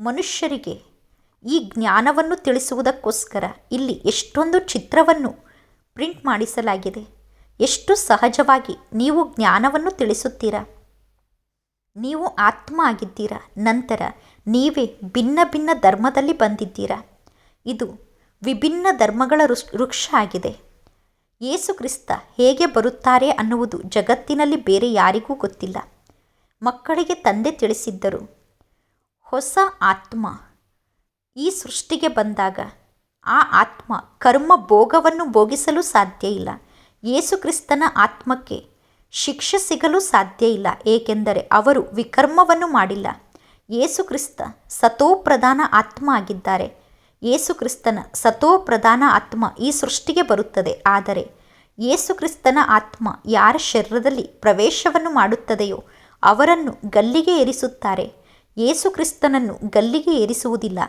ಮನುಷ್ಯರಿಗೆ ಈ ಜ್ಞಾನವನ್ನು ತಿಳಿಸುವುದಕ್ಕೋಸ್ಕರ ಇಲ್ಲಿ ಎಷ್ಟೊಂದು ಚಿತ್ರವನ್ನು ಪ್ರಿಂಟ್ ಮಾಡಿಸಲಾಗಿದೆ. ಎಷ್ಟು ಸಹಜವಾಗಿ ನೀವು ಜ್ಞಾನವನ್ನು ತಿಳಿಸುತ್ತೀರಾ? ನೀವು ಆತ್ಮ ಆಗಿದ್ದೀರಾ? ನಂತರ ನೀವೇ ಭಿನ್ನ ಭಿನ್ನ ಧರ್ಮದಲ್ಲಿ ಬಂದಿದ್ದೀರಾ? ಇದು ವಿಭಿನ್ನ ಧರ್ಮಗಳ ವೃಕ್ಷ ಆಗಿದೆ. ಯೇಸು ಕ್ರಿಸ್ತ ಹೇಗೆ ಬರುತ್ತಾರೆ ಅನ್ನುವುದು ಜಗತ್ತಿನಲ್ಲಿ ಬೇರೆ ಯಾರಿಗೂ ಗೊತ್ತಿಲ್ಲ. ಮಕ್ಕಳಿಗೆ ತಂದೆ ತಿಳಿಸಿದ್ದರು, ಹೊಸ ಆತ್ಮ ಈ ಸೃಷ್ಟಿಗೆ ಬಂದಾಗ ಆ ಆತ್ಮ ಕರ್ಮ ಭೋಗವನ್ನು ಭೋಗಿಸಲು ಸಾಧ್ಯ ಇಲ್ಲ. ಯೇಸುಕ್ರಿಸ್ತನ ಆತ್ಮಕ್ಕೆ ಶಿಕ್ಷೆ ಸಿಗಲು ಸಾಧ್ಯ ಇಲ್ಲ, ಏಕೆಂದರೆ ಅವರು ವಿಕರ್ಮವನ್ನು ಮಾಡಿಲ್ಲ. ಯೇಸುಕ್ರಿಸ್ತ ಕ್ರಿಸ್ತ ಸತೋ ಪ್ರಧಾನ ಆತ್ಮ ಆಗಿದ್ದಾರೆ. ಯೇಸುಕ್ರಿಸ್ತನ ಕ್ರಿಸ್ತನ ಸತೋ ಪ್ರಧಾನ ಆತ್ಮ ಈ ಸೃಷ್ಟಿಗೆ ಬರುತ್ತದೆ, ಆದರೆ ಯೇಸುಕ್ರಿಸ್ತನ ಆತ್ಮ ಯಾರ ಶರೀರದಲ್ಲಿ ಪ್ರವೇಶವನ್ನು ಮಾಡುತ್ತದೆಯೋ ಅವರನ್ನು ಗಲ್ಲಿಗೆ ಏರಿಸುತ್ತಾರೆ. ಯೇಸುಕ್ರಿಸ್ತನನ್ನು ಗಲ್ಲಿಗೆ ಏರಿಸುವುದಿಲ್ಲ.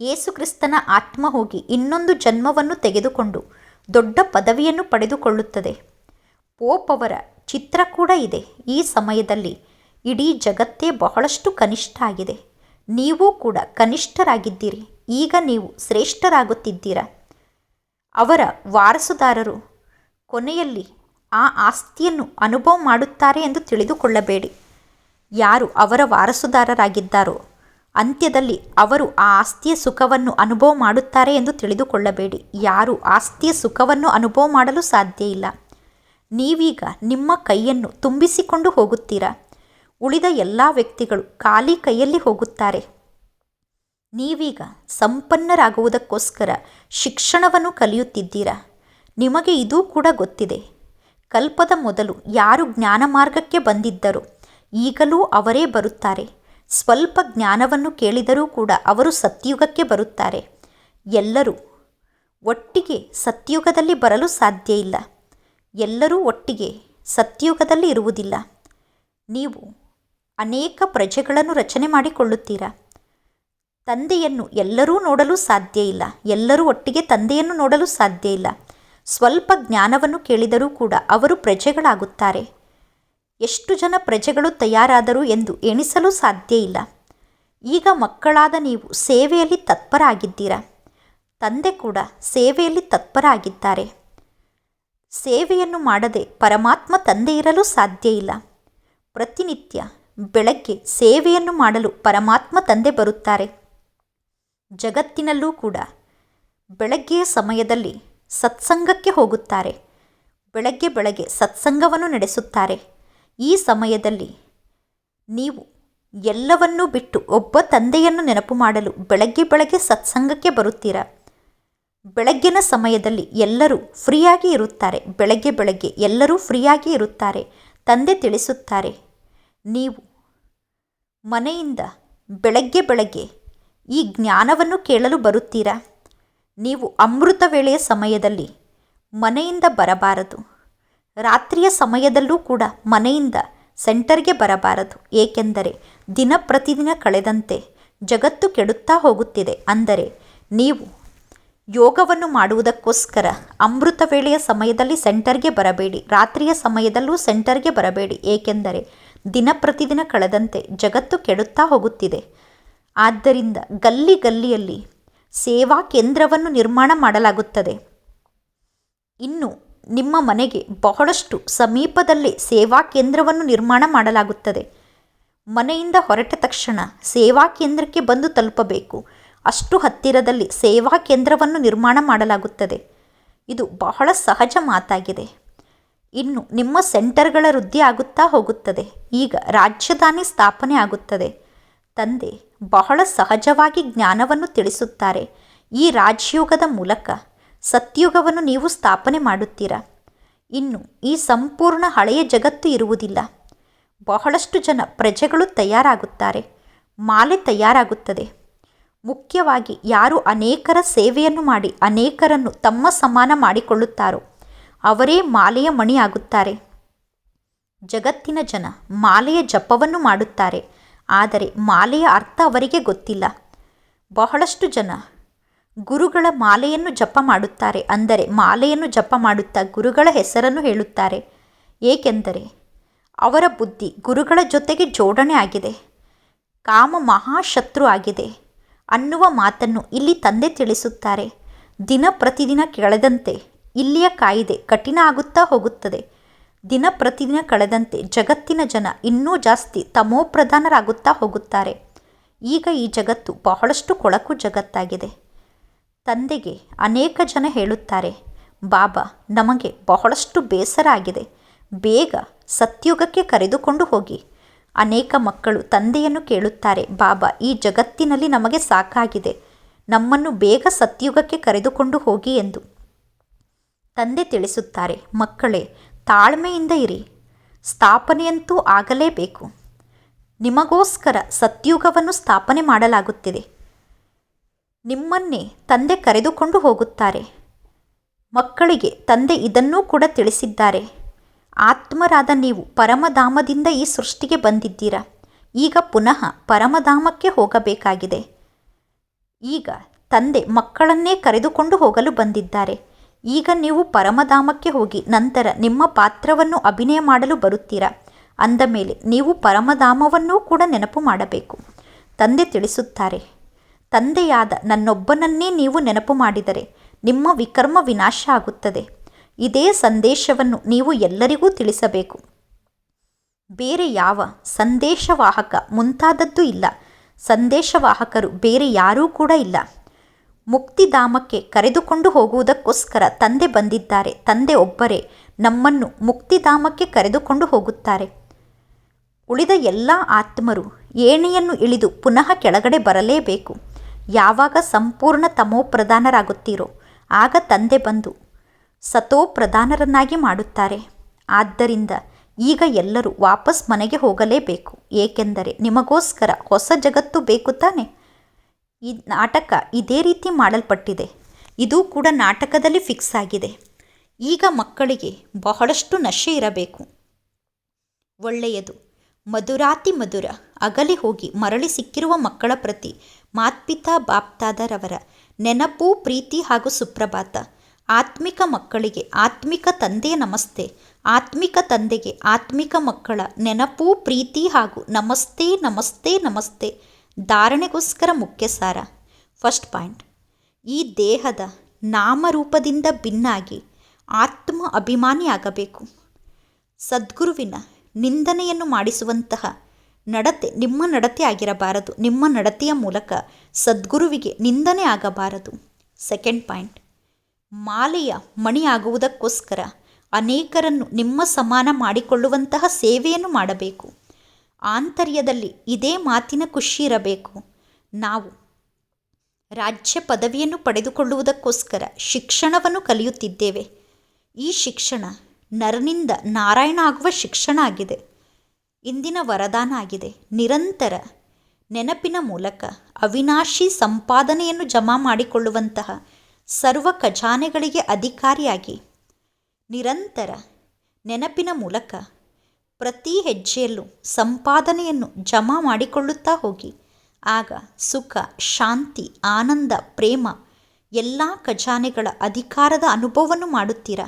ಯೇಸುಕ್ರಿಸ್ತನ ಆತ್ಮ ಹೋಗಿ ಇನ್ನೊಂದು ಜನ್ಮವನ್ನು ತೆಗೆದುಕೊಂಡು ದೊಡ್ಡ ಪದವಿಯನ್ನು ಪಡೆದುಕೊಳ್ಳುತ್ತದೆ. ಪೋಪ್ ಅವರ ಚಿತ್ರ ಕೂಡ ಇದೆ. ಈ ಸಮಯದಲ್ಲಿ ಇಡೀ ಜಗತ್ತೇ ಬಹಳಷ್ಟು ಕನಿಷ್ಠ ಆಗಿದೆ. ನೀವೂ ಕೂಡ ಕನಿಷ್ಠರಾಗಿದ್ದೀರಿ. ಈಗ ನೀವು ಶ್ರೇಷ್ಠರಾಗುತ್ತಿದ್ದೀರ? ಅವರ ವಾರಸುದಾರರು ಕೊನೆಯಲ್ಲಿ ಆ ಆಸ್ತಿಯನ್ನು ಅನುಭವ ಮಾಡುತ್ತಾರೆ ಎಂದು ತಿಳಿದುಕೊಳ್ಳಬೇಡಿ. ಯಾರು ಅವರ ವಾರಸುದಾರರಾಗಿದ್ದಾರೋ, ಅಂತ್ಯದಲ್ಲಿ ಅವರು ಆ ಆಸ್ತಿಯ ಸುಖವನ್ನು ಅನುಭವ ಮಾಡುತ್ತಾರೆ ಎಂದು ತಿಳಿದುಕೊಳ್ಳಬೇಡಿ. ಯಾರು ಆಸ್ತಿಯ ಸುಖವನ್ನು ಅನುಭವ ಮಾಡಲು ಸಾಧ್ಯ ಇಲ್ಲ. ನೀವೀಗ ನಿಮ್ಮ ಕೈಯನ್ನು ತುಂಬಿಸಿಕೊಂಡು ಹೋಗುತ್ತೀರಾ? ಉಳಿದ ಎಲ್ಲ ವ್ಯಕ್ತಿಗಳು ಖಾಲಿ ಕೈಯಲ್ಲಿ ಹೋಗುತ್ತಾರೆ. ನೀವೀಗ ಸಂಪನ್ನರಾಗುವುದಕ್ಕೋಸ್ಕರ ಶಿಕ್ಷಣವನ್ನು ಕಲಿಯುತ್ತಿದ್ದೀರಾ? ನಿಮಗೆ ಇದೂ ಕೂಡ ಗೊತ್ತಿದೆ. ಕಲ್ಪದ ಮೊದಲು ಯಾರು ಜ್ಞಾನ ಮಾರ್ಗಕ್ಕೆ ಬಂದಿದ್ದರು ಈಗಲೂ ಅವರೇ ಬರುತ್ತಾರೆ. ಸ್ವಲ್ಪ ಜ್ಞಾನವನ್ನು ಕೇಳಿದರೂ ಕೂಡ ಅವರು ಸತ್ಯುಗಕ್ಕೆ ಬರುತ್ತಾರೆ. ಎಲ್ಲರೂ ಒಟ್ಟಿಗೆ ಸತ್ಯುಗದಲ್ಲಿ ಬರಲು ಸಾಧ್ಯ ಇಲ್ಲ. ಎಲ್ಲರೂ ಒಟ್ಟಿಗೆ ಸತ್ಯುಗದಲ್ಲಿ ಇರುವುದಿಲ್ಲ. ನೀವು ಅನೇಕ ಪ್ರಜೆಗಳನ್ನು ರಚನೆ ಮಾಡಿಕೊಳ್ಳುತ್ತೀರಾ? ತಂದೆಯನ್ನು ಎಲ್ಲರೂ ನೋಡಲು ಸಾಧ್ಯ ಇಲ್ಲ. ಎಲ್ಲರೂ ಒಟ್ಟಿಗೆ ತಂದೆಯನ್ನು ನೋಡಲು ಸಾಧ್ಯ ಇಲ್ಲ. ಸ್ವಲ್ಪ ಜ್ಞಾನವನ್ನು ಕೇಳಿದರೂ ಕೂಡ ಅವರು ಪ್ರಜೆಗಳಾಗುತ್ತಾರೆ. ಎಷ್ಟು ಜನ ಪ್ರಜೆಗಳು ತಯಾರಾದರು ಎಂದು ಎಣಿಸಲು ಸಾಧ್ಯ ಇಲ್ಲ. ಈಗ ಮಕ್ಕಳಾದ ನೀವು ಸೇವೆಯಲ್ಲಿ ತತ್ಪರಾಗಿದ್ದೀರಾ? ತಂದೆ ಕೂಡ ಸೇವೆಯಲ್ಲಿ ತತ್ಪರಾಗಿದ್ದಾರೆ. ಸೇವೆಯನ್ನು ಮಾಡದೆ ಪರಮಾತ್ಮ ತಂದೆ ಇರಲು ಸಾಧ್ಯ ಇಲ್ಲ. ಪ್ರತಿನಿತ್ಯ ಬೆಳಗ್ಗೆ ಸೇವೆಯನ್ನು ಮಾಡಲು ಪರಮಾತ್ಮ ತಂದೆ ಬರುತ್ತಾರೆ. ಜಗತ್ತಿನಲ್ಲೂ ಕೂಡ ಬೆಳಗ್ಗೆಯ ಸಮಯದಲ್ಲಿ ಸತ್ಸಂಗಕ್ಕೆ ಹೋಗುತ್ತಾರೆ. ಬೆಳಗ್ಗೆ ಬೆಳಗ್ಗೆ ಸತ್ಸಂಗವನ್ನು ನಡೆಸುತ್ತಾರೆ. ಈ ಸಮಯದಲ್ಲಿ ನೀವು ಎಲ್ಲವನ್ನೂ ಬಿಟ್ಟು ಒಬ್ಬ ತಂದೆಯನ್ನು ನೆನಪು ಮಾಡಲು ಬೆಳಗ್ಗೆ ಬೆಳಗ್ಗೆ ಸತ್ಸಂಗಕ್ಕೆ ಬರುತ್ತೀರಾ? ಬೆಳಗ್ಗಿನ ಸಮಯದಲ್ಲಿ ಎಲ್ಲರೂ ಫ್ರೀಯಾಗಿ ಇರುತ್ತಾರೆ. ಬೆಳಗ್ಗೆ ಬೆಳಗ್ಗೆ ಎಲ್ಲರೂ ಫ್ರೀಯಾಗಿ ಇರುತ್ತಾರೆ. ತಂದೆ ತಿಳಿಸುತ್ತಾರೆ, ನೀವು ಮನೆಯಿಂದ ಬೆಳಗ್ಗೆ ಬೆಳಗ್ಗೆ ಈ ಜ್ಞಾನವನ್ನು ಕೇಳಲು ಬರುತ್ತೀರಾ? ನೀವು ಅಮೃತ ವೇಳೆಯ ಸಮಯದಲ್ಲಿ ಮನೆಯಿಂದ ಬರಬಾರದು. ರಾತ್ರಿಯ ಸಮಯದಲ್ಲೂ ಕೂಡ ಮನೆಯಿಂದ ಸೆಂಟರ್ಗೆ ಬರಬಾರದು. ಏಕೆಂದರೆ ದಿನ ಪ್ರತಿದಿನ ಕಳೆದಂತೆ ಜಗತ್ತು ಕೆಡುತ್ತಾ ಹೋಗುತ್ತಿದೆ. ಅಂದರೆ ನೀವು ಯೋಗವನ್ನು ಮಾಡುವುದಕ್ಕೋಸ್ಕರ ಅಮೃತ ವೇಳೆಯ ಸಮಯದಲ್ಲಿ ಸೆಂಟರ್ಗೆ ಬರಬೇಡಿ. ರಾತ್ರಿಯ ಸಮಯದಲ್ಲೂ ಸೆಂಟರ್ಗೆ ಬರಬೇಡಿ. ಏಕೆಂದರೆ ದಿನ ಪ್ರತಿದಿನ ಕಳೆದಂತೆ ಜಗತ್ತು ಕೆಡುತ್ತಾ ಹೋಗುತ್ತಿದೆ. ಆದ್ದರಿಂದ ಗಲ್ಲಿ ಗಲ್ಲಿಯಲ್ಲಿ ಸೇವಾ ಕೇಂದ್ರವನ್ನು ನಿರ್ಮಾಣ ಮಾಡಲಾಗುತ್ತದೆ. ಇನ್ನು ನಿಮ್ಮ ಮನೆಗೆ ಬಹಳಷ್ಟು ಸಮೀಪದಲ್ಲೇ ಸೇವಾ ಕೇಂದ್ರವನ್ನು ನಿರ್ಮಾಣ ಮಾಡಲಾಗುತ್ತದೆ. ಮನೆಯಿಂದ ಹೊರಟ ತಕ್ಷಣ ಸೇವಾ ಕೇಂದ್ರಕ್ಕೆ ಬಂದು ತಲುಪಬೇಕು. ಅಷ್ಟು ಹತ್ತಿರದಲ್ಲಿ ಸೇವಾ ಕೇಂದ್ರವನ್ನು ನಿರ್ಮಾಣ ಮಾಡಲಾಗುತ್ತದೆ. ಇದು ಬಹಳ ಸಹಜ ಮಾತಾಗಿದೆ. ಇನ್ನು ನಿಮ್ಮ ಸೆಂಟರ್ಗಳ ವೃದ್ಧಿ ಆಗುತ್ತಾ ಹೋಗುತ್ತದೆ. ಈಗ ರಾಜಧಾನಿ ಸ್ಥಾಪನೆ ಆಗುತ್ತದೆ. ತಂದೆ ಬಹಳ ಸಹಜವಾಗಿ ಜ್ಞಾನವನ್ನು ತಿಳಿಸುತ್ತಾರೆ. ಈ ರಾಜಯೋಗದ ಮೂಲಕ ಸತ್ಯುಗವನ್ನು ನೀವು ಸ್ಥಾಪನೆ ಮಾಡುತ್ತೀರಾ? ಇನ್ನು ಈ ಸಂಪೂರ್ಣ ಹಳೆಯ ಜಗತ್ತು ಇರುವುದಿಲ್ಲ. ಬಹಳಷ್ಟು ಜನ ಪ್ರಜೆಗಳು ತಯಾರಾಗುತ್ತಾರೆ. ಮಾಲೆ ತಯಾರಾಗುತ್ತದೆ. ಮುಖ್ಯವಾಗಿ ಯಾರು ಅನೇಕರ ಸೇವೆಯನ್ನು ಮಾಡಿ, ಅನೇಕರನ್ನು ತಮ್ಮ ಸಮಾನ ಮಾಡಿಕೊಳ್ಳುತ್ತಾರೋ, ಅವರೇ ಮಾಲೆಯ ಮಣಿಯಾಗುತ್ತಾರೆ. ಜಗತ್ತಿನ ಜನ ಮಾಲೆಯ ಜಪವನ್ನು ಮಾಡುತ್ತಾರೆ, ಆದರೆ ಮಾಲೆಯ ಅರ್ಥ ಅವರಿಗೆ ಗೊತ್ತಿಲ್ಲ. ಬಹಳಷ್ಟು ಜನ ಗುರುಗಳ ಮಾಲೆಯನ್ನು ಜಪ ಮಾಡುತ್ತಾರೆ, ಅಂದರೆ ಮಾಲೆಯನ್ನು ಜಪ ಮಾಡುತ್ತಾ ಗುರುಗಳ ಹೆಸರನ್ನು ಹೇಳುತ್ತಾರೆ. ಏಕೆಂದರೆ ಅವರ ಬುದ್ಧಿ ಗುರುಗಳ ಜೊತೆಗೆ ಜೋಡಣೆ ಆಗಿದೆ, ಕಾಮ ಮಹಾಶತ್ರು ಆಗಿದೆ. ಅನ್ನುವ ಮಾತನ್ನು ಇಲ್ಲಿ ತಂದೆ ತಿಳಿಸುತ್ತಾರೆ. ದಿನ ಪ್ರತಿದಿನ ಕಳೆದಂತೆ ಇಲ್ಲಿಯ ಕಾಯಿದೆ ಕಠಿಣ ಆಗುತ್ತಾ ಹೋಗುತ್ತದೆ. ದಿನ ಪ್ರತಿದಿನ ಕಳೆದಂತೆ ಜಗತ್ತಿನ ಜನ ಇನ್ನೂ ಜಾಸ್ತಿ ತಮೋಪ್ರಧಾನರಾಗುತ್ತಾ ಹೋಗುತ್ತಾರೆ. ಈಗ ಈ ಜಗತ್ತು ಬಹಳಷ್ಟು ಕೊಳಕು ಜಗತ್ತಾಗಿದೆ. ತಂದೆಗೆ ಅನೇಕ ಜನ ಹೇಳುತ್ತಾರೆ, ಬಾಬಾ, ನಮಗೆ ಬಹಳಷ್ಟು ಬೇಸರ ಆಗಿದೆ. ಬೇಗ ಸತ್ಯುಗಕ್ಕೆ ಕರೆದುಕೊಂಡು ಹೋಗಿ. ಅನೇಕ ಮಕ್ಕಳು ತಂದೆಯನ್ನು ಕೇಳುತ್ತಾರೆ, ಬಾಬಾ, ಈ ಜಗತ್ತಿನಲ್ಲಿ ನಮಗೆ ಸಾಕಾಗಿದೆ. ನಮ್ಮನ್ನು ಬೇಗ ಸತ್ಯುಗಕ್ಕೆ ಕರೆದುಕೊಂಡು ಹೋಗಿ ಎಂದು. ತಂದೆ ತಿಳಿಸುತ್ತಾರೆ, ಮಕ್ಕಳೇ, ತಾಳ್ಮೆಯಿಂದ ಇರಿ. ಸ್ಥಾಪನೆಯಂತೂ ಆಗಲೇಬೇಕು. ನಿಮಗೋಸ್ಕರ ಸತ್ಯುಗವನ್ನು ಸ್ಥಾಪನೆ ಮಾಡಲಾಗುತ್ತಿದೆ. ನಿಮ್ಮನ್ನೇ ತಂದೆ ಕರೆದುಕೊಂಡು ಹೋಗುತ್ತಾರೆ. ಮಕ್ಕಳಿಗೆ ತಂದೆ ಇದನ್ನೂ ಕೂಡ ತಿಳಿಸಿದ್ದಾರೆ. ಆತ್ಮರಾದ ನೀವು ಪರಮಧಾಮದಿಂದ ಈ ಸೃಷ್ಟಿಗೆ ಬಂದಿದ್ದೀರಾ? ಈಗ ಪುನಃ ಪರಮಧಾಮಕ್ಕೆ ಹೋಗಬೇಕಾಗಿದೆ. ಈಗ ತಂದೆ ಮಕ್ಕಳನ್ನೇ ಕರೆದುಕೊಂಡು ಹೋಗಲು ಬಂದಿದ್ದಾರೆ. ಈಗ ನೀವು ಪರಮಧಾಮಕ್ಕೆ ಹೋಗಿ ನಂತರ ನಿಮ್ಮ ಪಾತ್ರವನ್ನು ಅಭಿನಯ ಮಾಡಲು ಬರುತ್ತೀರಾ? ಅಂದ ಮೇಲೆ ನೀವು ಪರಮಧಾಮವನ್ನೂ ಕೂಡ ನೆನಪು ಮಾಡಬೇಕು. ತಂದೆ ತಿಳಿಸುತ್ತಾರೆ, ತಂದೆಯಾದ ನನ್ನೊಬ್ಬನನ್ನೇ ನೀವು ನೆನಪು ಮಾಡಿದರೆ ನಿಮ್ಮ ವಿಕರ್ಮ ವಿನಾಶ ಆಗುತ್ತದೆ. ಇದೇ ಸಂದೇಶವನ್ನು ನೀವು ಎಲ್ಲರಿಗೂ ತಿಳಿಸಬೇಕು. ಬೇರೆ ಯಾವ ಸಂದೇಶವಾಹಕ ಮುಂತಾದದ್ದು ಇಲ್ಲ. ಸಂದೇಶವಾಹಕರು ಬೇರೆ ಯಾರೂ ಕೂಡ ಇಲ್ಲ. ಮುಕ್ತಿಧಾಮಕ್ಕೆ ಕರೆದುಕೊಂಡು ಹೋಗುವುದಕ್ಕೋಸ್ಕರ ತಂದೆ ಬಂದಿದ್ದಾರೆ. ತಂದೆ ಒಬ್ಬರೇ. ನಮ್ಮನ್ನು ಮುಕ್ತಿಧಾಮಕ್ಕೆ ಕರೆದುಕೊಂಡು ಹೋಗುತ್ತಾರೆ. ಉಳಿದ ಎಲ್ಲ ಆತ್ಮರು ಏಣಿಯನ್ನು ಇಳಿದು ಪುನಃ ಕೆಳಗಡೆ ಬರಲೇಬೇಕು. ಯಾವಾಗ ಸಂಪೂರ್ಣ ತಮೋಪ್ರಧಾನರಾಗುತ್ತೀರೋ, ಆಗ ತಂದೆ ಬಂದು ಸತೋ ಪ್ರಧಾನರನ್ನಾಗಿ ಮಾಡುತ್ತಾರೆ. ಆದ್ದರಿಂದ ಈಗ ಎಲ್ಲರೂ ವಾಪಸ್ ಮನೆಗೆ ಹೋಗಲೇಬೇಕು. ಏಕೆಂದರೆ ನಿಮಗೋಸ್ಕರ ಹೊಸ ಜಗತ್ತು ಬೇಕು ತಾನೆ? ಈ ನಾಟಕ ಇದೇ ರೀತಿ ಮಾಡಲ್ಪಟ್ಟಿದೆ. ಇದು ಕೂಡ ನಾಟಕದಲ್ಲಿ ಫಿಕ್ಸ್ ಆಗಿದೆ. ಈಗ ಮಕ್ಕಳಿಗೆ ಬಹಳಷ್ಟು ನಶೆ ಇರಬೇಕು. ಒಳ್ಳೆಯದು. ಮಧುರಾತಿ ಮಧುರ ಅಗಲಿ ಹೋಗಿ ಮರಳಿ ಸಿಕ್ಕಿರುವ ಮಕ್ಕಳ ಪ್ರತಿ ಮಾತ್ಪಿತಾ ಬಾಪ್ತಾದರವರ ನೆನಪು, ಪ್ರೀತಿ ಹಾಗೂ ಸುಪ್ರಭಾತ. ಆತ್ಮಿಕ ಮಕ್ಕಳಿಗೆ ಆತ್ಮಿಕ ತಂದೆ ನಮಸ್ತೆ. ಆತ್ಮಿಕ ತಂದೆಗೆ ಆತ್ಮಿಕ ಮಕ್ಕಳ ನೆನಪು, ಪ್ರೀತಿ ಹಾಗೂ ನಮಸ್ತೆ ನಮಸ್ತೆ ನಮಸ್ತೆ ಧಾರಣೆಗೋಸ್ಕರ ಮುಖ್ಯ ಸಾರ. ಫಸ್ಟ್ ಪಾಯಿಂಟ್ ಈ ದೇಹದ ನಾಮರೂಪದಿಂದ ಭಿನ್ನಾಗಿ ಆತ್ಮ ಅಭಿಮಾನಿಯಾಗಬೇಕು. ಸದ್ಗುರುವಿನ ನಿಂದನೆಯನ್ನು ಮಾಡಿಸುವಂತಹ ನಡತೆ ನಿಮ್ಮ ನಡತೆ ಆಗಿರಬಾರದು. ನಿಮ್ಮ ನಡತೆಯ ಮೂಲಕ ಸದ್ಗುರುವಿಗೆ ನಿಂದನೆ ಆಗಬಾರದು. ಸೆಕೆಂಡ್ ಪಾಯಿಂಟ್ ಮಾಲೆಯ ಮಣಿಯಾಗುವುದಕ್ಕೋಸ್ಕರ ಅನೇಕರನ್ನು ನಿಮ್ಮ ಸಮಾನ ಮಾಡಿಕೊಳ್ಳುವಂತಹ ಸೇವೆಯನ್ನು ಮಾಡಬೇಕು. ಆಂತರ್ಯದಲ್ಲಿ ಇದೇ ಮಾತಿನ ಖುಷಿ ಇರಬೇಕು. ನಾವು ರಾಜ್ಯ ಪದವಿಯನ್ನು ಪಡೆದುಕೊಳ್ಳುವುದಕ್ಕೋಸ್ಕರ ಶಿಕ್ಷಣವನ್ನು ಕಲಿಯುತ್ತಿದ್ದೇವೆ. ಈ ಶಿಕ್ಷಣ ನರನಿಂದ ನಾರಾಯಣ ಆಗುವ ಶಿಕ್ಷಣ ಆಗಿದೆ. ಇಂದಿನ ವರದಾನ ಆಗಿದೆ. ನಿರಂತರ ನೆನಪಿನ ಮೂಲಕ ಅವಿನಾಶಿ ಸಂಪಾದನೆಯನ್ನು ಜಮಾ ಮಾಡಿಕೊಳ್ಳುವಂತಹ ಸರ್ವ ಖಜಾನೆಗಳಿಗೆ ಅಧಿಕಾರಿಯಾಗಿ. ನಿರಂತರ ನೆನಪಿನ ಮೂಲಕ ಪ್ರತಿ ಹೆಜ್ಜೆಯಲ್ಲೂ ಸಂಪಾದನೆಯನ್ನು ಜಮಾ ಮಾಡಿಕೊಳ್ಳುತ್ತಾ ಹೋಗಿ. ಆಗ ಸುಖ, ಶಾಂತಿ, ಆನಂದ, ಪ್ರೇಮ ಎಲ್ಲ ಖಜಾನೆಗಳ ಅಧಿಕಾರದ ಅನುಭವವನ್ನು ಮಾಡುತ್ತೀರ?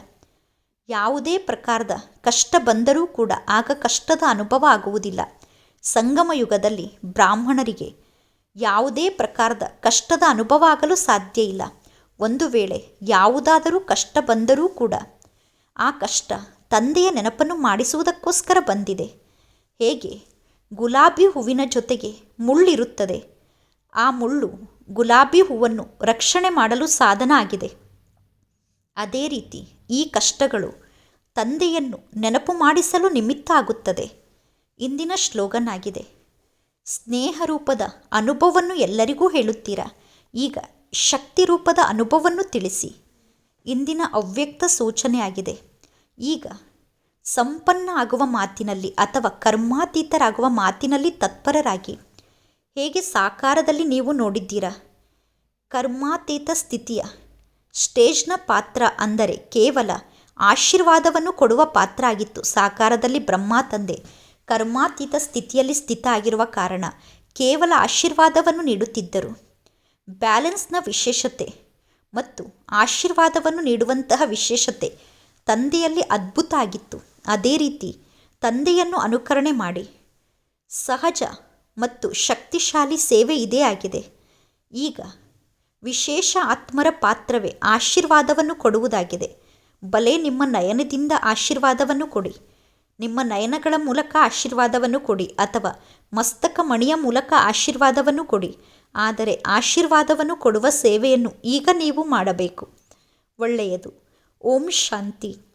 ಯಾವುದೇ ಪ್ರಕಾರದ ಕಷ್ಟ ಬಂದರೂ ಕೂಡ ಆಗ ಕಷ್ಟದ ಅನುಭವ ಆಗುವುದಿಲ್ಲ. ಸಂಗಮ ಯುಗದಲ್ಲಿ ಬ್ರಾಹ್ಮಣರಿಗೆ ಯಾವುದೇ ಪ್ರಕಾರದ ಕಷ್ಟದ ಅನುಭವ ಆಗಲು ಸಾಧ್ಯ ಇಲ್ಲ. ಒಂದು ವೇಳೆ ಯಾವುದಾದರೂ ಕಷ್ಟ ಬಂದರೂ ಕೂಡ ಆ ಕಷ್ಟ ತಂದೆಯ ನೆನಪನ್ನು ಮಾಡಿಸುವುದಕ್ಕೋಸ್ಕರ ಬಂದಿದೆ. ಹೇಗೆ? ಗುಲಾಬಿ ಹೂವಿನ ಜೊತೆಗೆ ಮುಳ್ಳಿರುತ್ತದೆ. ಆ ಮುಳ್ಳು ಗುಲಾಬಿ ಹೂವನ್ನು ರಕ್ಷಣೆ ಮಾಡಲು ಸಾಧನ ಆಗಿದೆ ಅದೇ ರೀತಿ ಈ ಕಷ್ಟಗಳು ತಂದೆಯನ್ನು ನೆನಪು ಮಾಡಿಸಲು ನಿಮಿತ್ತ ಆಗುತ್ತದೆ. ಇಂದಿನ ಶ್ಲೋಗನ್ ಆಗಿದೆ ಸ್ನೇಹ ರೂಪದ ಅನುಭವವನ್ನು ಎಲ್ಲರಿಗೂ ಹೇಳುತ್ತೀರಾ? ಈಗ ಶಕ್ತಿ ರೂಪದ ಅನುಭವವನ್ನು ತಿಳಿಸಿ. ಇಂದಿನ ಅವ್ಯಕ್ತ ಸೂಚನೆಯಾಗಿದೆ. ಈಗ ಸಂಪನ್ನ ಆಗುವ ಮಾತಿನಲ್ಲಿ ಅಥವಾ ಕರ್ಮಾತೀತರಾಗುವ ಮಾತಿನಲ್ಲಿ ತತ್ಪರರಾಗಿ ಹೇಗೆ ಸಾಕಾರದಲ್ಲಿ ನೀವು ನೋಡಿದ್ದೀರಾ? ಕರ್ಮಾತೀತ ಸ್ಥಿತಿಯ ಸ್ಟೇಜ್ನ ಪಾತ್ರ ಅಂದರೆ ಕೇವಲ ಆಶೀರ್ವಾದವನ್ನು ಕೊಡುವ ಪಾತ್ರ ಆಗಿತ್ತು. ಸಾಕಾರದಲ್ಲಿ ಬ್ರಹ್ಮ ತಂದೆ ಕರ್ಮಾತೀತ ಸ್ಥಿತಿಯಲ್ಲಿ ಸ್ಥಿತ ಆಗಿರುವ ಕಾರಣ ಕೇವಲ ಆಶೀರ್ವಾದವನ್ನು ನೀಡುತ್ತಿದ್ದರು. ಬ್ಯಾಲೆನ್ಸ್ನ ವಿಶೇಷತೆ ಮತ್ತು ಆಶೀರ್ವಾದವನ್ನು ನೀಡುವಂತಹ ವಿಶೇಷತೆ ತಂದೆಯಲ್ಲಿ ಅದ್ಭುತ ಆಗಿತ್ತು. ಅದೇ ರೀತಿ ತಂದೆಯನ್ನು ಅನುಕರಣೆ ಮಾಡಿ ಸಹಜ ಮತ್ತು ಶಕ್ತಿಶಾಲಿ ಸೇವೆ ಇದೇ ಆಗಿದೆ. ಈಗ ವಿಶೇಷ ಆತ್ಮರ ಪಾತ್ರವೇ ಆಶೀರ್ವಾದವನ್ನು ಕೊಡುವುದಾಗಿದೆ. ಬಲೆ ನಿಮ್ಮ ನಯನದಿಂದ ಆಶೀರ್ವಾದವನ್ನು ಕೊಡಿ. ನಿಮ್ಮ ನಯನಗಳ ಮೂಲಕ ಆಶೀರ್ವಾದವನ್ನು ಕೊಡಿ ಅಥವಾ ಮಸ್ತಕ ಮಣಿಯ ಮೂಲಕ ಆಶೀರ್ವಾದವನ್ನು ಕೊಡಿ. ಆದರೆ ಆಶೀರ್ವಾದವನ್ನು ಕೊಡುವ ಸೇವೆಯನ್ನು ಈಗ ನೀವು ಮಾಡಬೇಕು. ಒಳ್ಳೆಯದು. ಓಂ ಶಾಂತಿ.